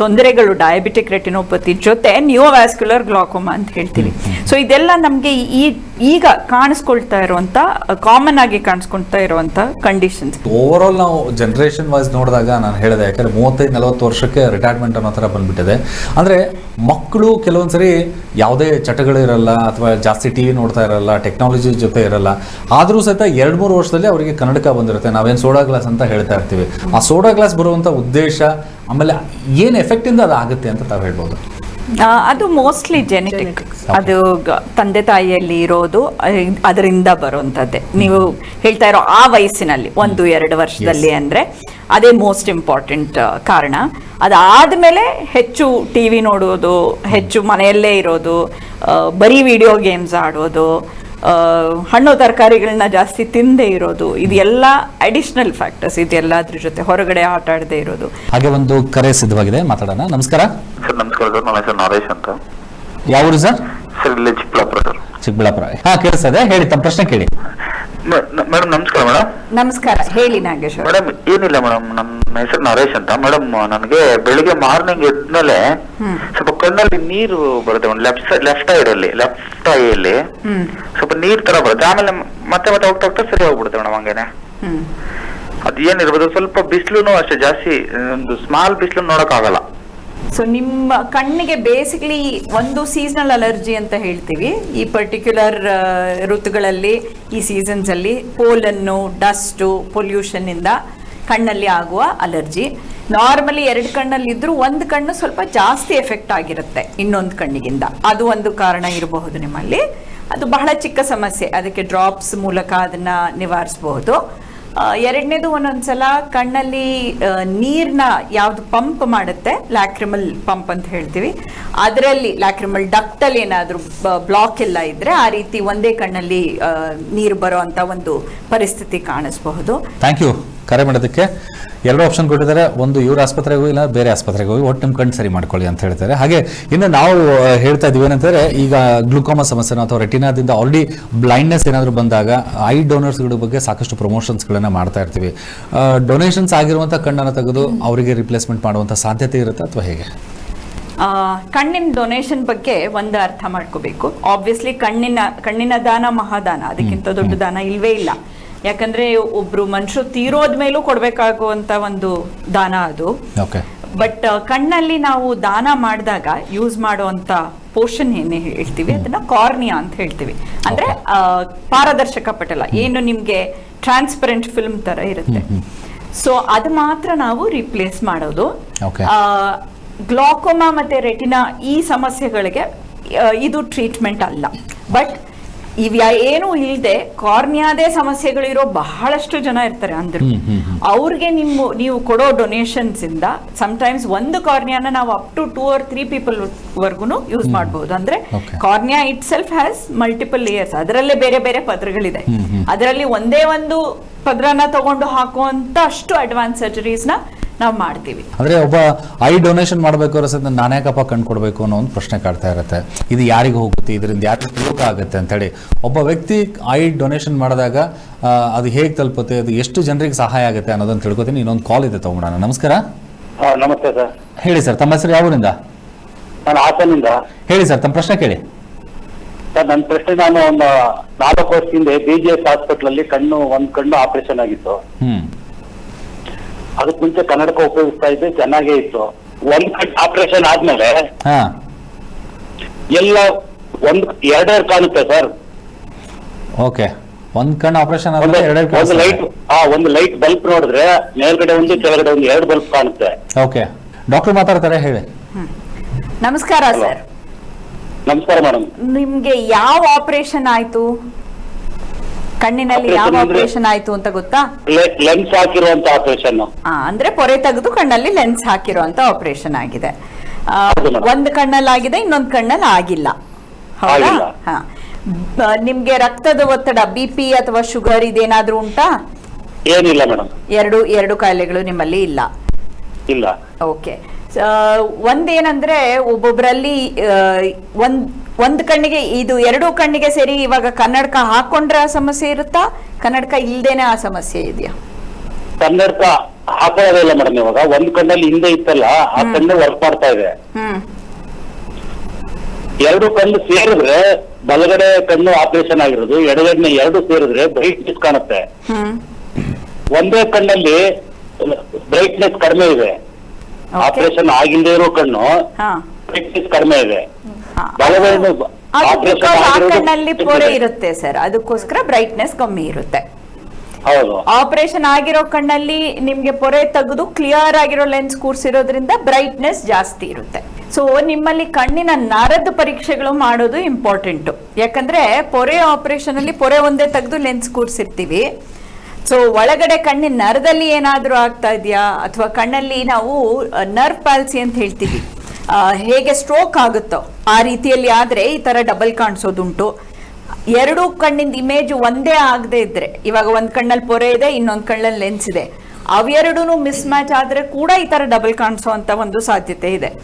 ತೊಂದರೆಗಳು ಡಯಾಬಿಟಿಕ್ ರೆಟಿನೋಪತಿ ಜೊತೆ ನ್ಯೂವ್ಯಾಸ್ಕ್ಯುಲರ್ ಗ್ಲಾಕೋಮಾ ಅಂತ ಹೇಳ್ತೀವಿ. ಸೊ ಇದೆಲ್ಲ ನಮಗೆ ಈ ಈಗ ಕಾಣಿಸ್ಕೊಳ್ತಾ ಇರುವಂತ ಕಾಮನ್ ಆಗಿ ಕಾಣಿಸ್ಕೊಳ್ತಾ ಇರುವಂತ ಕಂಡೀಷನ್ಸ್ ಓವರ್ ಆಲ್ ನಾವು ಜನರೇಷನ್ ವೈಸ್ ನೋಡಿದಾಗ ನಾನು ಹೇಳಿದೆ ಯಾಕಂದ್ರೆ ಮೂವತ್ತೈದು ನಲವತ್ತು ವರ್ಷಕ್ಕೆ ರಿಟೈರ್ಮೆಂಟ್ ಅನ್ನೋ ಥರ ಬಂದ್ಬಿಟ್ಟಿದೆ. ಅಂದರೆ ಮಕ್ಕಳು ಕೆಲವೊಂದ್ಸರಿ ಯಾವುದೇ ಚಟಗಳಿರಲ್ಲ ಅಥವಾ ಜಾಸ್ತಿ ಟಿ ವಿ ನೋಡ್ತಾ ಇರಲ್ಲ ಟೆಕ್ನಾಲಜಿ ಜೊತೆ ಇರಲ್ಲ, ಆದರೂ ಸಹಿತ ಎರಡು ಮೂರು ವರ್ಷದಲ್ಲಿ ಅವರಿಗೆ ಕನ್ನಡಕ ಬಂದಿರುತ್ತೆ. ನಾವೇನು ಸೋಡಾ ಗ್ಲಾಸ್ ಅಂತ ಹೇಳ್ತಾ ಇರ್ತೀವಿ. ಆ ಸೋಡಾ ಗ್ಲಾಸ್ ಬರುವಂಥ ಉದ್ದೇಶ, ಆಮೇಲೆ ಏನು ಎಫೆಕ್ಟಿಂದ ಅದು ಆಗುತ್ತೆ ಅಂತ ತಾವು ಹೇಳ್ಬೋದು. ಅದು ಮೋಸ್ಟ್ಲಿ ಜೆನೆಟಿಕ್ ಅದು ತಂದೆ ತಾಯಿಯಲ್ಲಿ ಇರೋದು ಅದರಿಂದ ಬರುವಂತದ್ದೇ ನೀವು ಹೇಳ್ತಾ ಇರೋ ಆ ವಯಸ್ಸಿನಲ್ಲಿ ಒಂದು ಎರಡು ವರ್ಷದಲ್ಲಿ ಅಂದ್ರೆ ಅದೇ ಮೋಸ್ಟ್ ಇಂಪಾರ್ಟೆಂಟ್ ಕಾರಣ. ಅದಾದ್ಮೇಲೆ ಹೆಚ್ಚು ಟಿ ವಿ ನೋಡೋದು ಹೆಚ್ಚು ಮನೆಯಲ್ಲೇ ಇರೋದು ಬರೀ ವಿಡಿಯೋ ಗೇಮ್ಸ್ ಆಡೋದು ಹಣ್ಣು ತರಕಾರಿಗಳನ್ನ ಜಾಸ್ತಿ ತಿಂದೇ ಇರೋದು ಇದೆಲ್ಲ ಅಡಿಷನಲ್ ಫ್ಯಾಕ್ಟರ್ಸ್ ಇದೆಲ್ಲದ್ರ ಜೊತೆ ಹೊರಗಡೆ ಆಟ ಆಡದೆ ಇರೋದು. ಹಾಗೆ ಒಂದು ಕರೆ ಸಿದ್ಧವಾಗಿದೆ ಮಾತಾಡೋಣ. ನಮಸ್ಕಾರ. ಸರ್ ನಮಸ್ಕಾರ ಸರ್ ನನ್ನ ಹೆಸರು ನರೇಶ್ ಅಂತ. ಯಾವ ಊರು ಸರ್? ಸರ್ ಇಲ್ಲೇ ಚಿಕ್ಕಬಳ್ಳಾಪುರ ಸರ್. ಚಿಕ್ಕಬಳ್ಳಾಪುರ. ಹಾ ಕೇಳಿಸ್ತದೆ ಹೇಳಿ ತಮ್ಮ ಪ್ರಶ್ನೆ ಕೇಳಿ. ಮೇಡಮ್ ನಮಸ್ಕಾರ ಮೇಡಮ್. ನಮಸ್ಕಾರ ಹೇಳಿ ನಾಗೇಶ್. ಮೇಡಮ್ ಏನಿಲ್ಲ ಮೇಡಮ್. ನನ್ನ ಹೆಸರು ನರೇಶ್ ಅಂತ. ಮೇಡಮ್ ನನಗೆ ಬೆಳಿಗ್ಗೆ ಮಾರ್ನಿಂಗ್ ಎದ್ಮೇಲೆ ಸ್ವಲ್ಪ ಕಣ್ಣಲ್ಲಿ ನೀರು ಬರುತ್ತೆ madam left side left side ಅಲ್ಲಿ ಲೆಫ್ಟ್ ಹ್ಮ್. ಸ್ವಲ್ಪ ನೀರ್ ತರ ಬರುತ್ತೆ. ಆಮೇಲೆ ಮತ್ತೆ ಮತ್ತೆ ಹೋಗ್ತಾ ಹೋಗ್ತಾ ಸರಿ ಹೋಗ್ಬಿಡುತ್ತೆ ಮೇಡಮ್ ಹಂಗೇನೆ. ಹ್ಮ್. ಅದ್ ಏನಿರ್ಬೋದು ಸ್ವಲ್ಪ ಬಿಸಿಲು ಅಷ್ಟೇ ಜಾಸ್ತಿ ಒಂದು ಸ್ಮಾಲ್ ಬಿಸಿಲು ನೋಡಕ್ ಆಗಲ್ಲ ಸೊ ನಿಮ್ಮ ಕಣ್ಣಿಗೆ ಬೇಸಿಕಲಿ ಒಂದು ಸೀಸನಲ್ ಅಲರ್ಜಿ ಅಂತ ಹೇಳ್ತೀವಿ. ಈ ಪರ್ಟಿಕ್ಯುಲರ್ ಋತುಗಳಲ್ಲಿ, ಈ ಸೀಸನ್ಸ್ ಅಲ್ಲಿ ಪೋಲನ್ನು ಡಸ್ಟು ಪೊಲ್ಯೂಷನ್ ಇಂದ ಕಣ್ಣಲ್ಲಿ ಆಗುವ ಅಲರ್ಜಿ ನಾರ್ಮಲಿ ಎರಡು ಕಣ್ಣಲ್ಲಿ ಇದ್ರೂ ಒಂದು ಕಣ್ಣು ಸ್ವಲ್ಪ ಜಾಸ್ತಿ ಎಫೆಕ್ಟ್ ಆಗಿರುತ್ತೆ ಇನ್ನೊಂದು ಕಣ್ಣಿಗಿಂತ ಅದು ಒಂದು ಕಾರಣ ಇರಬಹುದು ನಿಮ್ಮಲ್ಲಿ. ಅದು ಬಹಳ ಚಿಕ್ಕ ಸಮಸ್ಯೆ. ಅದಕ್ಕೆ ಡ್ರಾಪ್ಸ್ ಮೂಲಕ ಅದನ್ನ ನಿವಾರಿಸಬಹುದು. ಎರಡನೇದು ಒಂದೊಂದ್ಸಲ ಕಣ್ಣಲ್ಲಿ ನೀರ್ನ ಯಾವ್ದು ಪಂಪ್ ಮಾಡುತ್ತೆ, ಲ್ಯಾಕ್ರಿಮಲ್ ಪಂಪ್ ಅಂತ ಹೇಳ್ತೀವಿ. ಅದರಲ್ಲಿ ಲ್ಯಾಕ್ರಿಮಲ್ ಡಕ್ಟಲ್ಲಿ ಏನಾದರೂ ಬ್ಲಾಕ್ ಎಲ್ಲ ಇದ್ರೆ ಆ ರೀತಿ ಒಂದೇ ಕಣ್ಣಲ್ಲಿ ನೀರು ಬರೋ ಅಂತ ಒಂದು ಪರಿಸ್ಥಿತಿ ಕಾಣಿಸಬಹುದು. ಥ್ಯಾಂಕ್ ಯು ಕರೆ ಮಾಡೋದಕ್ಕೆ ಎರಡು ಆಪ್ಷನ್ ಕೊಟ್ಟಿದ್ದಾರೆ. ಒಂದು ಇವ್ರ ಆಸ್ಪತ್ರೆಗೆ ಹೋಗಿ ಇಲ್ಲ ಬೇರೆ ಆಸ್ಪತ್ರೆಗೆ ಹೋಗಿ. ಒಟ್ಟು ನಿಮ್ಮ ಕಣ್ಣು ಸರಿ ಮಾಡ್ಕೊಳ್ಳಿ ಅಂತ ಹೇಳ್ತಾರೆ. ಹಾಗೆ ಇನ್ನು ನಾವು ಹೇಳ್ತಾ ಇದ್ದೀವಿ ಏನಂತಂದ್ರೆ ಈಗ ಗ್ಲುಕೋಮಾ ಸಮಸ್ಯೆನೋ ಅಥವಾ ರೆಟಿನಾದಿಂದ ಆಲ್ರೆಡಿ ಬ್ಲೈಂಡ್ನೆಸ್ ಏನಾದರೂ ಬಂದಾಗ ಐ ಡೋನರ್ಸ್ಗಳ ಬಗ್ಗೆ ಸಾಕಷ್ಟು ಪ್ರಮೋಷನ್ಸ್ಗಳನ್ನು ಮಾಡ್ತಾ ಇರ್ತೀವಿ. ಡೊನೇಷನ್ಸ್ ಆಗಿರುವಂಥ ಕಣ್ಣನ್ನು ತೆಗೆದು ಅವರಿಗೆ ರಿಪ್ಲೇಸ್ಮೆಂಟ್ ಮಾಡುವಂಥ ಸಾಧ್ಯತೆ ಇರುತ್ತೆ ಅಥವಾ ಹೇಗೆ? ಆ, ಕಣ್ಣಿನ ಡೊನೇಷನ್ ಬಗ್ಗೆ ಒಂದು ಅರ್ಥ ಮಾಡ್ಕೋಬೇಕು. ಆಬ್ವಿಯಸ್ಲಿ ಕಣ್ಣಿನ ಕಣ್ಣಿನ ದಾನ ಮಹಾದಾನ. ಅದಕ್ಕಿಂತ ದೊಡ್ಡ ದಾನ ಇಲ್ವೇ ಇಲ್ಲ. ಯಾಕಂದ್ರೆ ಒಬ್ರು ಮನುಷ್ಯರು ತೀರೋದ್ ಮೇಲೂ ಕೊಡ್ಬೇಕಾಗುವಂತ ಒಂದು ದಾನ ಅದು. ಬಟ್ ಕಣ್ಣಲ್ಲಿ ನಾವು ದಾನ ಮಾಡಿದಾಗ ಯೂಸ್ ಮಾಡುವಂತ ಪೋರ್ಷನ್ ಏನೇ ಹೇಳ್ತೀವಿ ಅದನ್ನ ಕಾರ್ನಿಯಾ ಅಂತ ಹೇಳ್ತೀವಿ. ಅಂದ್ರೆ ಪಾರದರ್ಶಕ ಪಟಲ. ಏನು ನಿಮ್ಗೆ ಟ್ರಾನ್ಸ್ಪರೆಂಟ್ ಫಿಲ್ಮ್ ತರ ಇರುತ್ತೆ. ಸೊ ಅದು ಮಾತ್ರ ನಾವು ರಿಪ್ಲೇಸ್ ಮಾಡೋದು. ಗ್ಲಾಕೋಮಾ ಮತ್ತೆ ರೆಟಿನಾ ಈ ಸಮಸ್ಯೆಗಳಿಗೆ ಇದು ಟ್ರೀಟ್ಮೆಂಟ್ ಅಲ್ಲ. ಬಟ್ ಇವ್ ಏನು ಇಲ್ಲದೆ ಕಾರ್ನಿಯಾದೇ ಸಮಸ್ಯೆಗಳಿರೋ ಬಹಳಷ್ಟು ಜನ ಇರ್ತಾರೆ ಅಂದ್ರು. ಅವ್ರಿಗೆ ನಿಮ್ಮ ನೀವು ಕೊಡೋ ಡೊನೇಷನ್ಸ್ ಇಂದ ಸಮಟೈಮ್ಸ್ ಒಂದು ಕಾರ್ನಿಯಾನ ನಾವು up to two or three people ವರ್ಗುನು use ಮಾಡಬಹುದು ಅಂದ್ರೆ. Cornea itself has multiple layers ಅದರಲ್ಲೇ ಬೇರೆ ಬೇರೆ ಪದರಗಳಿದೆ. ಅದರಲ್ಲಿ ಒಂದೇ ಒಂದು ಪದರನ ತಗೊಂಡು ಹಾಕುವಂತ ಅಷ್ಟು ಅಡ್ವಾನ್ಸ್ ಸರ್ಜರೀಸ್ನ ನಾವು ಮಾಡ್ತೀವಿ. ಅಂದ್ರೆ ಒಬ್ಬ ಐ ಡೊನೇಷನ್ ಮಾಡಬೇಕು ಅನ್ನಿಸುತ್ತೆ ನಾನೇ ಯಾಕಪ್ಪ ಕಣ್ ಕೊಡಬೇಕು ಅನ್ನೋ ಒಂದು ಪ್ರಶ್ನೆ ಕಾಡ್ತಾ ಇರುತ್ತೆ. ಇದು ಯಾರಿಗೆ ಹೋಗುತ್ತೆ? ಇದರಿಂದ ಯಾರಿಗೆ ಉಪಯೋಗ ಆಗುತ್ತೆ ಅಂತೇಳಿ ಒಬ್ಬ ವ್ಯಕ್ತಿ ಐ ಡೊನೇಷನ್ ಮಾಡಿದಾಗ ಅದು ಹೇಗೆ ತಲುಪುತ್ತೆ? ಅದು ಎಷ್ಟು ಜನರಿಗೆ ಸಹಾಯ ಆಗುತ್ತೆ ಅನ್ನೋದನ್ನ ತಿಳ್ಕೊತೀನಿ. ಇನ್ನೊಂದು ಕಾಲ್ ಇದೆ ತಗೊಂಡೋಣ ನಮಸ್ಕಾರ. ಹಾ ನಮಸ್ತೆ ಸರ್. ಹೇಳಿ ಸರ್ ತಮ್ಮ ಹೆಸರು ಯಾವೂರಿಂದ? ನಾನು ಹಾಸನಿಂದ. ಹೇಳಿ ಸರ್ ತಮ್ಮ ಪ್ರಶ್ನೆ ಕೇಳಿ. ಸರ್ ನನ್ನ ಪ್ರಶ್ನೆ ನಾನು ಒಂದು ನಾಲ್ಕು ವರ್ಷದಿಂದ ಬಿ ಜಿ ಎಸ್ ಹಾಸ್ಪಿಟ್ಲಲ್ಲಿ ಕಣ್ಣು ಒಂದ್ ಕಣ್ಣು ಆಪರೇಷನ್ ಆಗಿತ್ತು. ಹ್ಮ್. ಅದಕ್ಕೆ ಮುಂಚೆ ಕನ್ನಡಕ ಉಪಯೋಗಿಸ್ತಾ ಇದ್ದೆ ಚೆನ್ನಾಗೇ ಇತ್ತು. ಒಂದ್ ಕಟ್ ಆಪರೇಷನ್ ಆದ್ಮೇಲೆ ಹಾ. ಎಲ್ಲ ಒಂದ್ ಎರಡೆರಡು ಕಾಣುತ್ತೆ ಸರ್. ಓಕೆ. ಒಂದ್ ಕಣ್ಣು ಆಪರೇಷನ್ ಒಂದು ಎರಡೆರಡು ಒಂದು ಲೈಟ್ ಆ ಒಂದು ಲೈಟ್ ಬಲ್ಬ್ ನೋಡಿದ್ರೆ ಮೇಲ್ಗಡೆ ಒಂದು ಕೆಳಗಡೆ ಒಂದು ಎರಡು ಬಲ್ಬ್ ಕಾಣುತ್ತೆ. ಓಕೆ. ಡಾಕ್ಟರ್ ಮಾತಾಡ್ತಾರೆ ಹೇಳಿ. ನಮಸ್ಕಾರ Hello. ಸರ್. ನಮಸ್ಕಾರ ಮೇಡಮ್ ನಿಮ್ಗೆ ಯಾವ ಆಪರೇಷನ್ ಆಯ್ತು? ಕಣ್ಣಿನಲ್ಲಿ ಯಾವ ಆಪರೇಷನ್ ಆಯ್ತು ಅಂತ ಗೊತ್ತಾ? ಲೆನ್ಸ್ ಹಾಕಿರುವಂತ ಆಪರೇಷನ್ ಅಂದ್ರೆ ಪೊರೆ ತೆಗೆದು ಕಣ್ಣಲ್ಲಿ ಲೆನ್ಸ್ ಹಾಕಿರುವಂತ ಆಪರೇಷನ್ ಆಗಿದೆ. ಒಂದ್ ಕಣ್ಣಲ್ಲಿ ಆಗಿದೆ ಇನ್ನೊಂದ್ ಕಣ್ಣಲ್ಲಿ ಆಗಿಲ್ಲ. ಹೌದಾ. ಹಾ. ನಿಮ್ಗೆ ರಕ್ತದ ಒತ್ತಡ ಬಿ ಪಿ ಅಥವಾ ಶುಗರ್ ಇದೇನಾದ್ರೂ ಉಂಟಾ? ಏನಿಲ್ಲ ಮೇಡಮ್ ಎರಡು ಎರಡು ಕಾಯಿಲೆಗಳು ನಿಮ್ಮಲ್ಲಿ ಇಲ್ಲ. ಇಲ್ಲ. ಓಕೆ. ಒಂದೇನಂದ್ರೆ ಒಬ್ಬೊಬ್ರಲ್ಲಿ ಆ, ಒಂದ್ ಒಂದ್ ಕಣ್ಣಿಗೆ ಇದು ಎರಡು ಕಣ್ಣಿಗೆ ಸೇರಿ ಇವಾಗ ಕನ್ನಡಕ ಹಾಕೊಂಡ್ರೆ ಆ ಸಮಸ್ಯೆ ಇರುತ್ತಾ? ಕನ್ನಡಕ ಇಲ್ದೇನೆ ಆ ಸಮಸ್ಯೆ ಇದೆಯಾ? ಕನ್ನಡಕ ಹಾಕೊಳ್ಳೋದಿಲ್ಲ ಮೇಡಮ್ ಇವಾಗ. ಒಂದ್ ಕಣ್ಣಲ್ಲಿ ಹಿಂದೆ ಇತ್ತಲ್ಲ ಆ ಕಣ್ಣು ವರ್ಕ್ ಮಾಡ್ತಾ ಇದೆ. ಎರಡು ಕಣ್ಣು ಸೇರಿದ್ರೆ ಬಲಗಡೆ ಕಣ್ಣು ಆಪರೇಷನ್ ಆಗಿರೋದು ಎಡಗಡೆ ಎರಡು ಸೇರಿದ್ರೆ ಬ್ರೈಟ್ನೆಸ್ ಕಾಣುತ್ತೆ. ಒಂದೇ ಕಣ್ಣಲ್ಲಿ ಬ್ರೈಟ್ನೆಸ್ ಕಡಿಮೆ ಇದೆ. ಆಪರೇಷನ್ ಆಗಿಲ್ಲದೆ ಇರೋ ಕಣ್ಣು ಬ್ರೈಟ್ನೆಸ್ ಕಡಿಮೆ ಇದೆ. ಕಣ್ಣಲ್ಲಿ ಪೊರೆ ಇರುತ್ತೆ ಸರ್. ಅದಕ್ಕೋಸ್ಕರ ಬ್ರೈಟ್ನೆಸ್ ಕಮ್ಮಿ ಇರುತ್ತೆ. ಆಪರೇಷನ್ ಆಗಿರೋ ಕಣ್ಣಲ್ಲಿ ನಿಮ್ಗೆ ಪೊರೆ ತೆಗೆದು ಕ್ಲಿಯರ್ ಆಗಿರೋ ಲೆನ್ಸ್ ಕೂರ್ಸಿರೋದ್ರಿಂದ ಬ್ರೈಟ್ನೆಸ್ ಜಾಸ್ತಿ ಇರುತ್ತೆ. ಸೊ ನಿಮ್ಮಲ್ಲಿ ಕಣ್ಣಿನ ನರದ ಪರೀಕ್ಷೆಗಳು ಮಾಡೋದು ಇಂಪಾರ್ಟೆಂಟ್ ಯಾಕಂದ್ರೆ ಪೊರೆ ಆಪರೇಷನ್ ಅಲ್ಲಿ ಪೊರೆ ಒಂದೇ ತೆಗೆದು ಲೆನ್ಸ್ ಕೂರ್ಸಿರ್ತೀವಿ ಸೊ ಒಳಗಡೆ ಕಣ್ಣಿನ ನರದಲ್ಲಿ ಏನಾದ್ರೂ ಆಗ್ತಾ ಇದೆಯಾ? ಅಥವಾ ಕಣ್ಣಲ್ಲಿ ನಾವು ನರ್ವ್ ಪಾಲ್ಸಿ ಅಂತ ಹೇಳ್ತೀವಿ. ಹೇಗೆ ಸ್ಟ್ರೋಕ್ ಆಗುತ್ತೋ, ಆ ರೀತಿಯಲ್ಲಿ ಆದ್ರೆ ಈ ತರ ಡಬಲ್ ಕಾಣಿಸೋದುಂಟು. ಎರಡು ಕಣ್ಣಿಂದ ಇಮೇಜ್ ಒಂದೇ ಆಗದೆ ಇದ್ರೆ, ಇವಾಗ ಒಂದ್ ಕಣ್ಣಲ್ಲಿ ಪೊರೆ ಇದೆ, ಇನ್ನೊಂದ್ ಕಣ್ಣಲ್ಲಿ ಲೆನ್ಸ್ ಇದೆ. ಅವೆರಡೂ ಮಿಸ್ ಮ್ಯಾಚ್ ಆದ್ರೆ ಕೂಡ ಈ ತರ ಡಬಲ್ ಕಾಣಿಸೋ ಅಂತ ಒಂದು ಸಾಧ್ಯತೆ ಇದೆ.